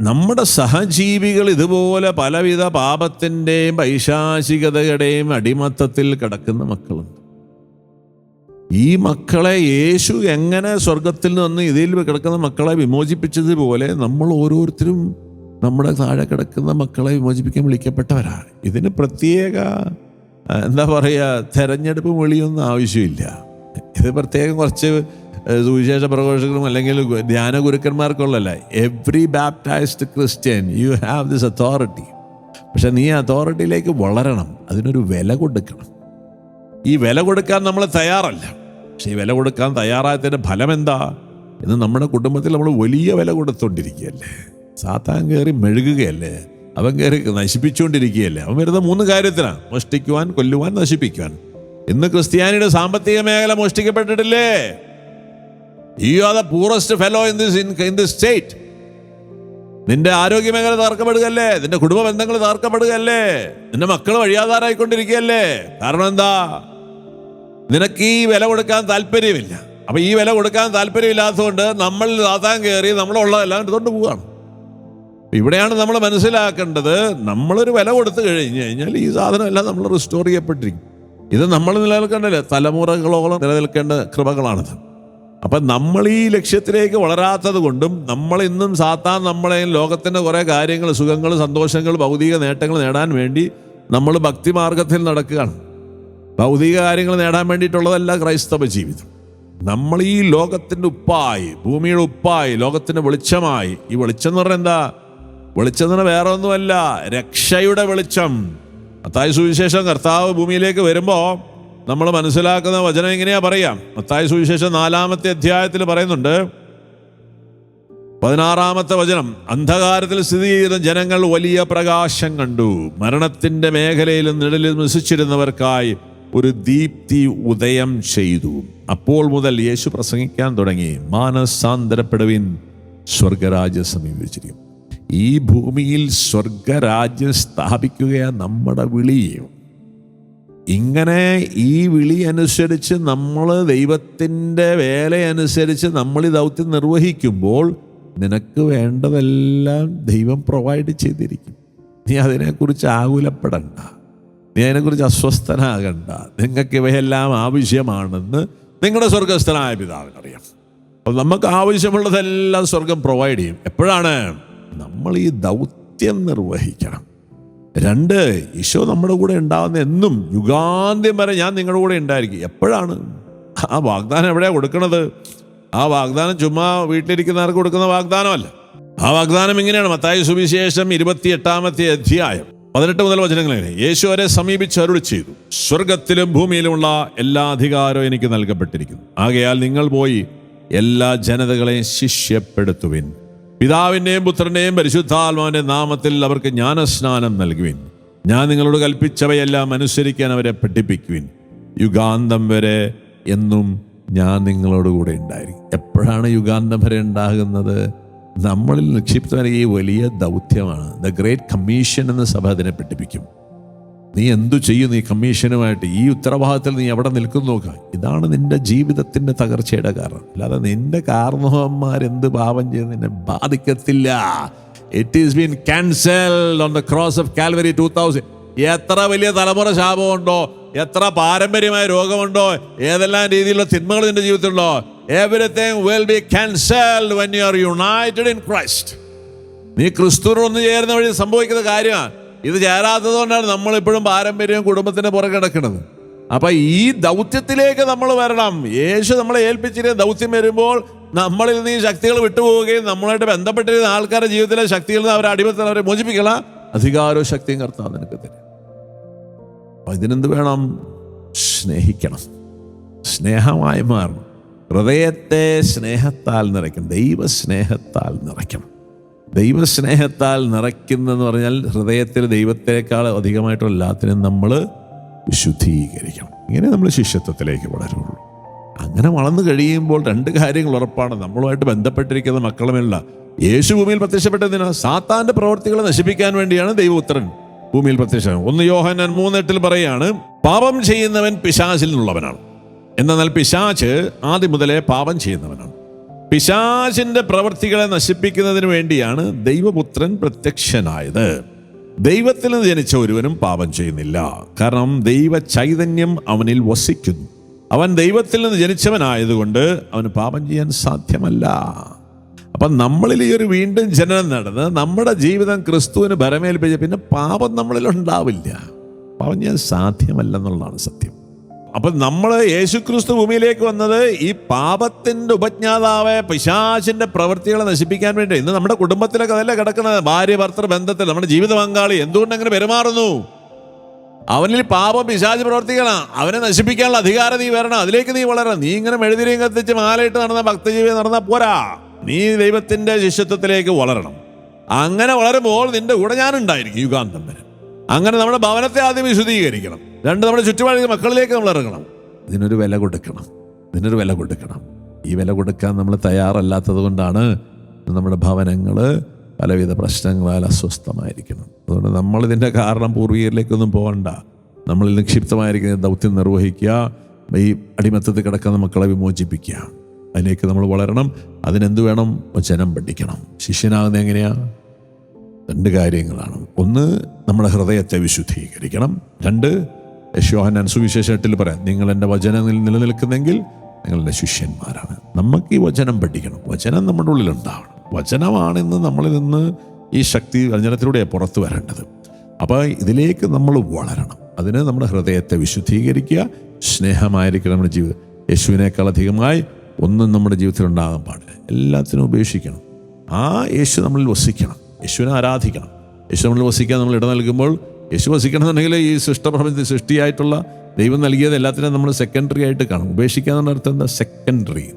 നമ്മുടെ സഹജീവികൾ ഇതുപോലെ പലവിധ പാപത്തിന്റെയും പൈശാചികതയുടെയും അടിമത്തത്തിൽ കിടക്കുന്ന മക്കളുണ്ട്. ഈ മക്കളെ യേശു എങ്ങനെ സ്വർഗത്തിൽ നിന്ന് ഇതിൽ കിടക്കുന്ന മക്കളെ വിമോചിപ്പിച്ചതുപോലെ നമ്മൾ ഓരോരുത്തരും നമ്മുടെ താഴെ കിടക്കുന്ന മക്കളെ വിമോചിപ്പിക്കാൻ വിളിക്കപ്പെട്ടവരാണ്. ഇതിന് പ്രത്യേക എന്താ പറയുക തെരഞ്ഞെടുപ്പ് വിളിയൊന്നും ആവശ്യമില്ല. ഇത് പ്രത്യേകം കുറച്ച് സുവിശേഷ പ്രഘോഷകരും അല്ലെങ്കിൽ ധ്യാന ഗുരുക്കന്മാർക്കുള്ളല്ല. Every baptized Christian you have this authority പക്ഷെ നീ അതോറിറ്റിയിലേക്ക് വളരണം. അതിനൊരു വില കൊടുക്കണം. ഈ വില കൊടുക്കാൻ നമ്മൾ തയ്യാറല്ല. പക്ഷെ ഈ വില കൊടുക്കാൻ തയ്യാറായതിന്റെ ഫലം എന്താ ഇന്ന് നമ്മുടെ കുടുംബത്തിൽ നമ്മൾ വലിയ വില കൊടുത്തോണ്ടിരിക്കുകയല്ലേ. സാത്താൻ കയറി മെഴുകുകയല്ലേ. അവൻ കയറി നശിപ്പിച്ചുകൊണ്ടിരിക്കുകയല്ലേ അവൻ വരുന്ന മൂന്ന് കാര്യത്തിനാണ് മോഷ്ടിക്കുവാൻ കൊല്ലുവാൻ നശിപ്പിക്കുവാൻ. ഇന്ന് ക്രിസ്ത്യാനിയുടെ സാമ്പത്തിക മേഖല മോഷ്ടിക്കപ്പെട്ടിട്ടില്ലേ? You are the poorest fellow in this in this state നിന്റെ ആരോഗ്യ മേഖല തകർക്കപ്പെടുകയല്ലേ. നിന്റെ കുടുംബ ബന്ധങ്ങൾ തകർക്കപ്പെടുകയല്ലേ. നിന്റെ മക്കൾ വഴിയാധാരായിക്കൊണ്ടിരിക്കുകയല്ലേ കാരണം എന്താ? നിനക്ക് ഈ വില കൊടുക്കാൻ താല്പര്യമില്ല. അപ്പൊ ഈ വില കൊടുക്കാൻ താല്പര്യമില്ലാത്തതുകൊണ്ട് നമ്മൾ താത്താൻ കയറി നമ്മളുള്ളതെല്ലാം എടുത്തോണ്ട് പോവാണ്. ഇവിടെയാണ് നമ്മൾ മനസ്സിലാക്കേണ്ടത് നമ്മളൊരു വില കൊടുത്തു കഴിഞ്ഞു കഴിഞ്ഞാൽ ഈ സാധനം എല്ലാം നമ്മൾ റിസ്റ്റോർ ചെയ്യപ്പെട്ടിരിക്കും. ഇത് നമ്മൾ നിലനിൽക്കേണ്ടല്ലേ തലമുറകളോളം നിലനിൽക്കേണ്ട കൃപകളാണിത്. അപ്പം നമ്മൾ ഈ ലക്ഷ്യത്തിലേക്ക് വളരാത്തത് കൊണ്ടും നമ്മൾ ഇന്നും സാത്താൻ നമ്മളെ ലോകത്തിന്റെ കുറേ കാര്യങ്ങൾ സുഖങ്ങൾ സന്തോഷങ്ങൾ ഭൗതിക നേട്ടങ്ങൾ നേടാൻ വേണ്ടി നമ്മൾ ഭക്തിമാർഗത്തിൽ നടക്കുകയാണ്. ഭൗതിക കാര്യങ്ങൾ നേടാൻ വേണ്ടിയിട്ടുള്ളതല്ല ക്രൈസ്തവ ജീവിതം. നമ്മൾ ഈ ലോകത്തിന്റെ ഉപ്പായി ഭൂമിയുടെ ഉപ്പായി ലോകത്തിന്റെ വെളിച്ചമായി. ഈ വെളിച്ചം എന്ന് പറഞ്ഞാൽ എന്താ? വെളിച്ചം എന്ന് വേറെ ഒന്നുമല്ല രക്ഷയുടെ വെളിച്ചം. മത്തായ സുവിശേഷം കർത്താവ് ഭൂമിയിലേക്ക് വരുമ്പോൾ നമ്മൾ മനസ്സിലാക്കുന്ന വചനം എങ്ങനെയാ പറയാം മത്തായ സുവിശേഷം നാലാമത്തെ അധ്യായത്തിൽ പറയുന്നുണ്ട് പതിനാറാമത്തെ വചനം അന്ധകാരത്തിൽ സ്ഥിതി ചെയ്യുന്ന ജനങ്ങൾ വലിയ പ്രകാശം കണ്ടു. മരണത്തിന്റെ മേഖലയിലും നിഴലിൽ നശിച്ചിരുന്നവർക്കായി ഒരു ദീപ്തി ഉദയം ചെയ്തു. അപ്പോൾ മുതൽ യേശു പ്രസംഗിക്കാൻ തുടങ്ങി. മാനസാന്തരപ്പെടുവിൻ സ്വർഗരാജ്യം സമീപിച്ചിരിക്കും ഈ ഭൂമിയിൽ സ്വർഗരാജ്യം സ്ഥാപിക്കുകയാണ് നമ്മുടെ വിളിയും ഇങ്ങനെ ഈ വിളി അനുസരിച്ച് നമ്മൾ ദൈവത്തിന്റെ വേലയനുസരിച്ച് നമ്മൾ ഈ ദൗത്യം നിർവഹിക്കുമ്പോൾ നിനക്ക് വേണ്ടതെല്ലാം ദൈവം പ്രൊവൈഡ് ചെയ്തിരിക്കും. നീ അതിനെക്കുറിച്ച് ആകുലപ്പെടണ്ട. നീ അതിനെക്കുറിച്ച് അസ്വസ്ഥനാകണ്ട. നിങ്ങൾക്ക് ഇവയെല്ലാം ആവശ്യമാണെന്ന് നിങ്ങളുടെ സ്വർഗസ്ഥനായ പിതാവിനറിയാം അപ്പോൾ നമുക്ക് ആവശ്യമുള്ളതെല്ലാം സ്വർഗം പ്രൊവൈഡ് ചെയ്യും. എപ്പോഴാണ്? നമ്മൾ ഈ ദൗത്യം നിർവഹിക്കണം. രണ്ട് ഈശോ നമ്മുടെ കൂടെ ഉണ്ടാകുന്ന എന്നും യുഗാന്ത്യം വരെ ഞാൻ നിങ്ങളുടെ കൂടെ ഉണ്ടായിരിക്കും. എപ്പോഴാണ്? ആ വാഗ്ദാനം എവിടെയാണ് കൊടുക്കണത്? ആ വാഗ്ദാനം ചുമ്മാ വീട്ടിലിരിക്കുന്നവർക്ക് കൊടുക്കുന്ന വാഗ്ദാനമല്ല. ആ വാഗ്ദാനം ഇങ്ങനെയാണ്. മത്തായ സുവിശേഷം ഇരുപത്തി എട്ടാമത്തെ അധ്യായം. പതിനെട്ട് മുതൽ വചനങ്ങളെ യേശു അവരെ സമീപിച്ച് അരുളി ചെയ്തു. സ്വർഗത്തിലും ഭൂമിയിലുമുള്ള എല്ലാ അധികാരവും എനിക്ക് നൽകപ്പെട്ടിരിക്കുന്നു. ആകയാൽ നിങ്ങൾ പോയി എല്ലാ ജനതകളെയും ശിഷ്യപ്പെടുത്തുവിൻ. പിതാവിന്റെയും പുത്രന്റെയും പരിശുദ്ധാത്മാവിന്റെ നാമത്തിൽ അവർക്ക് ജ്ഞാനസ്നാനം നൽകുവിൻ. ഞാൻ നിങ്ങളോട് കൽപ്പിച്ചവയെല്ലാം അനുസരിക്കാൻ അവരെ പഠിപ്പിക്കുവിൻ. യുഗാന്തം വരെ എന്നും ഞാൻ നിങ്ങളോട് കൂടെ ഉണ്ടായിരിക്കും. എപ്പോഴാണ് യുഗാന്തം വരെ ഉണ്ടാകുന്നത്? നമ്മളിൽ നിക്ഷിപ്തമായ ഈ വലിയ ദൗത്യമാണ്. ദ ഗ്രേറ്റ് കമ്മീഷൻ എന്ന സഭ അതിനെ പഠിപ്പിക്കും. നീ എന്തു ചെയ്യും? നീ കമ്മീഷനുമായിട്ട് ഈ ഉത്തരവാദിത്തത്തിൽ നീ എവിടെ നിൽക്കുന്നു നോക്കുക ഇതാണ് നിന്റെ ജീവിതത്തിന്റെ തകർച്ചയുടെ കാരണം. അല്ലാതെ നിന്റെ കാരണവന്മാർ എന്ത് പാപം ചെയ്ത് നിന്നെ ബാധിക്കത്തില്ല. It is been cancelled on the cross of Calvary two thousand എത്ര വലിയ തലമുറ ശാപമുണ്ടോ? എത്ര പാരമ്പര്യമായ രോഗമുണ്ടോ? ഏതെല്ലാം രീതിയിലുള്ള തിന്മകൾ നിന്റെ ജീവിതത്തിലുണ്ടോ? Everything will be cancelled when you are united in Christ നീ ക്രിസ്തുവിനൊന്ന് ചേരുന്ന വഴി സംഭവിക്കുന്ന കാര്യമാണ്. ഇത് ചേരാത്തത് കൊണ്ടാണ് നമ്മളിപ്പോഴും പാരമ്പര്യവും കുടുംബത്തിന് പുറകെ കിടക്കുന്നത്. അപ്പൊ ഈ ദൗത്യത്തിലേക്ക് നമ്മൾ വരണം. യേശു നമ്മളെ ഏൽപ്പിച്ചിരുന്ന ദൗത്യം വരുമ്പോൾ നമ്മളിൽ നിന്ന് ഈ ശക്തികൾ വിട്ടുപോവുകയും നമ്മളായിട്ട് ബന്ധപ്പെട്ടിരുന്ന ആൾക്കാരുടെ ജീവിതത്തിലെ ശക്തികൾ നിന്ന് അവരെ അടിമത്തിൽ അവരെ മോചിപ്പിക്കല അധികാരവും ശക്തിയും കർത്താവ് നിനക്ക് തരും. അപ്പൊ ഇതിനെന്ത് വേണം? സ്നേഹിക്കണം. സ്നേഹമായി മാറണം. ഹൃദയത്തെ സ്നേഹത്താൽ നിറയ്ക്കണം ദൈവസ്നേഹത്താൽ നിറയ്ക്കണം ദൈവസ്നേഹത്താൽ നിറയ്ക്കുന്നെന്ന് പറഞ്ഞാൽ ഹൃദയത്തിൽ ദൈവത്തെക്കാൾ അധികമായിട്ടുള്ള എല്ലാത്തിനും നമ്മൾ വിശുദ്ധീകരിക്കണം. ഇങ്ങനെ നമ്മൾ ശിഷ്യത്വത്തിലേക്ക് വളരുള്ളൂ. അങ്ങനെ വളർന്നു കഴിയുമ്പോൾ രണ്ട് കാര്യങ്ങൾ ഉറപ്പാണ്. നമ്മളുമായിട്ട് ബന്ധപ്പെട്ടിരിക്കുന്ന മക്കളുമല്ല യേശു ഭൂമിയിൽ പ്രത്യക്ഷപ്പെട്ടതിന് സാത്താന്റെ പ്രവർത്തികളെ നശിപ്പിക്കാൻ വേണ്ടിയാണ് ദൈവപുത്രൻ ഭൂമിയിൽ പ്രത്യക്ഷം. ഒന്ന് യോഹന്നാൻ മൂന്നെട്ടിൽ പറയാണ് പാപം ചെയ്യുന്നവൻ പിശാചിൽ നിന്നുള്ളവനാണ്. എന്നാൽ പിശാച് ആദ്യം മുതലേ പാപം ചെയ്യുന്നവനാണ്. പിശാചിന്റെ പ്രവൃത്തികളെ നശിപ്പിക്കുന്നതിന് വേണ്ടിയാണ് ദൈവപുത്രൻ പ്രത്യക്ഷനായത്. ദൈവത്തിൽ നിന്ന് ജനിച്ച ഒരുവനും പാപം ചെയ്യുന്നില്ല. കാരണം ദൈവ ചൈതന്യം അവനിൽ വസിക്കുന്നു. അവൻ ദൈവത്തിൽ നിന്ന് ജനിച്ചവനായതുകൊണ്ട് അവന് പാപം ചെയ്യാൻ സാധ്യമല്ല. അപ്പം നമ്മളിൽ ഈ ഒരു വീണ്ടും ജനനം നടന്ന് നമ്മുടെ ജീവിതം ക്രിസ്തുവിന് ഭരമേൽപ്പിച്ച പിന്നെ പാപം നമ്മളിൽ ഉണ്ടാവില്ല. പാപം ചെയ്യാൻ സാധ്യമല്ല എന്നുള്ളതാണ് സത്യം. അപ്പൊ നമ്മൾ യേശുക്രിസ്തു ഭൂമിയിലേക്ക് വന്നത് ഈ പാപത്തിന്റെ ഉപജ്ഞാതാവ് പിശാചിന്റെ പ്രവൃത്തികളെ നശിപ്പിക്കാൻ വേണ്ടി. ഇന്ന് നമ്മുടെ കുടുംബത്തിലൊക്കെ അതല്ല കിടക്കുന്നത്? ഭാര്യ ഭർത്തൃ ബന്ധത്തിൽ നമ്മുടെ ജീവിത പങ്കാളി എന്തുകൊണ്ട് അങ്ങനെ പെരുമാറുന്നു? അവനിൽ പാപം പിശാച് പ്രവർത്തിക്കണം അവനെ നശിപ്പിക്കാനുള്ള അധികാരം നീ വരണം. അതിലേക്ക് നീ വളരണം. നീ ഇങ്ങനെ മെഴുതിരിയും കത്തിച്ച് മാലയിട്ട് നടന്ന ഭക്തജീവിതം നടന്നാൽ പോരാ. നീ ദൈവത്തിന്റെ ശിഷ്യത്വത്തിലേക്ക് വളരണം. അങ്ങനെ വളരുമ്പോൾ നിന്റെ കൂടെ ഞാനുണ്ടായിരിക്കും യുഗാന്തം വരെ. അങ്ങനെ നമ്മുടെ ഭവനത്തെ ആദ്യം വിശുദ്ധീകരിക്കണം. രണ്ട് നമ്മുടെ ചുറ്റുപാടിൽ മക്കളിലേക്ക് നമ്മൾ ഇറങ്ങണം. ഇതിനൊരു വില കൊടുക്കണം. ഇതിനൊരു വില കൊടുക്കണം. ഈ വില കൊടുക്കാൻ നമ്മൾ തയ്യാറല്ലാത്തത് കൊണ്ടാണ് നമ്മുടെ ഭവനങ്ങൾ പലവിധ പ്രശ്നങ്ങളാൽ അസ്വസ്ഥമായിരിക്കണം അതുകൊണ്ട് നമ്മൾ ഇതിന്റെ കാരണം പൂർവീകരിലേക്കൊന്നും പോകണ്ട. നമ്മൾ നിക്ഷിപ്തമായിരിക്കുന്ന ദൗത്യം നിർവഹിക്കുക. ഈ അടിമത്തത്തിൽ കിടക്കുന്ന മക്കളെ വിമോചിപ്പിക്കുക. അതിലേക്ക് നമ്മൾ വളരണം. അതിനെന്ത് വേണം? വചനം പഠിക്കണം. ശിഷ്യനാകുന്നത് എങ്ങനെയാ? രണ്ട് കാര്യങ്ങളാണ്. ഒന്ന് നമ്മുടെ ഹൃദയത്തെ വിശുദ്ധീകരിക്കണം. രണ്ട് യശോഹനാൻ സുവിശേഷ എട്ടിൽ പറയാം നിങ്ങൾ എന്റെ വചനത്തിൽ നിലനിൽക്കുന്നെങ്കിൽ നിങ്ങളുടെ ശിഷ്യന്മാരാണ്. നമുക്ക് ഈ വചനം പഠിക്കണം. വചനം നമ്മുടെ ഉള്ളിലുണ്ടാവണം. വചനമാണ് ഇന്ന് നമ്മളിൽ നിന്ന് ഈ ശക്തി വചനത്തിലൂടെ പുറത്തു വരേണ്ടത്. അപ്പോൾ ഇതിലേക്ക് നമ്മൾ വളരണം. അതിന് നമ്മുടെ ഹൃദയത്തെ വിശുദ്ധീകരിക്കുക. സ്നേഹമായിരിക്കണം നമ്മുടെ ജീവിതം യേശുവിനേക്കാൾ അധികമായി ഒന്നും നമ്മുടെ ജീവിതത്തിൽ ഉണ്ടാകാൻ പാടില്ല. എല്ലാത്തിനും ഉപേക്ഷിക്കണം. ആ യേശു നമ്മളിൽ വസിക്കണം. യേശുവിനെ ആരാധിക്കണം. യേശു നമ്മളിൽ വസിക്കാൻ നമ്മൾ ഇട നൽകുമ്പോൾ യേശു വസിക്കണമെന്നുണ്ടെങ്കിൽ ഈ സൃഷ്ടപ്രപഞ്ച സൃഷ്ടിയായിട്ടുള്ള ദൈവം നൽകിയത് എല്ലാത്തിനും നമ്മൾ സെക്കൻഡറി ആയിട്ട് കാണും. ഉപേക്ഷിക്കുക എന്ന അർത്ഥം എന്താ? സെക്കൻഡറി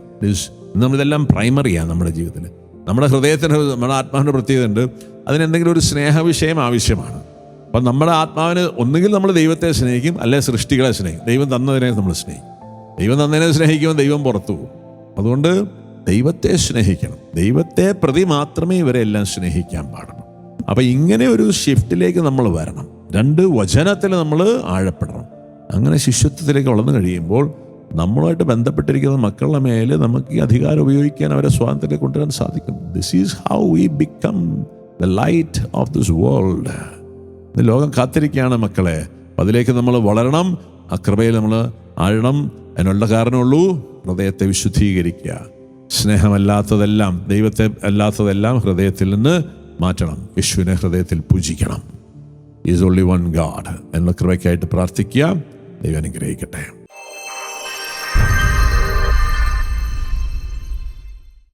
നമ്മളിതെല്ലാം പ്രൈമറിയാണ് നമ്മുടെ ജീവിതത്തിൽ. നമ്മുടെ ഹൃദയത്തിന് നമ്മുടെ ആത്മാവിന്റെ പ്രത്യേകത ഉണ്ട് അതിനെന്തെങ്കിലും ഒരു സ്നേഹവിഷയം ആവശ്യമാണ്. അപ്പം നമ്മുടെ ആത്മാവിന് ഒന്നുകിൽ നമ്മൾ ദൈവത്തെ സ്നേഹിക്കും അല്ലെങ്കിൽ സൃഷ്ടികളെ സ്നേഹിക്കും. ദൈവം തന്നതിനെ നമ്മൾ സ്നേഹിക്കും. ദൈവം തന്നതിനെ സ്നേഹിക്കുമ്പോൾ ദൈവം പുറത്തു പോകും. അതുകൊണ്ട് ദൈവത്തെ സ്നേഹിക്കണം. ദൈവത്തെ പ്രതി മാത്രമേ ഇവരെ എല്ലാം സ്നേഹിക്കാൻ പാടുള്ളൂ. അപ്പം ഇങ്ങനെ ഒരു ഷിഫ്റ്റിലേക്ക് നമ്മൾ വരണം. രണ്ട് വചനത്തിൽ നമ്മൾ ആഴപ്പെടണം. അങ്ങനെ ശിഷ്യത്വത്തിലേക്ക് വളർന്നു കഴിയുമ്പോൾ നമ്മളുമായിട്ട് ബന്ധപ്പെട്ടിരിക്കുന്ന മക്കളുടെ മേൽ നമുക്ക് ഈ അധികാരം ഉപയോഗിക്കാൻ അവരെ സ്വാതന്ത്ര്യത്തിലേക്ക് കൊണ്ടുവരാൻ സാധിക്കും. This is how we become the light of this world ഇത് ലോകം കാത്തിരിക്കുകയാണ് മക്കളെ. അതിലേക്ക് നമ്മൾ വളരണം. ആ കൃപയിൽ നമ്മൾ ആഴണം. അതിനുള്ള കാരണമുള്ളൂ ഹൃദയത്തെ വിശുദ്ധീകരിക്കുക. സ്നേഹമല്ലാത്തതെല്ലാം ദൈവത്തെ അല്ലാത്തതെല്ലാം ഹൃദയത്തിൽ നിന്ന് മാറ്റണം. യേശുവിനെ ഹൃദയത്തിൽ പൂജിക്കണം. ഈസ് ഓൺലി വൺ ഗാഡ് എന്നുള്ള കൃപയ്ക്കായിട്ട് പ്രാർത്ഥിക്കുക. ദൈവം അനുഗ്രഹിക്കട്ടെ.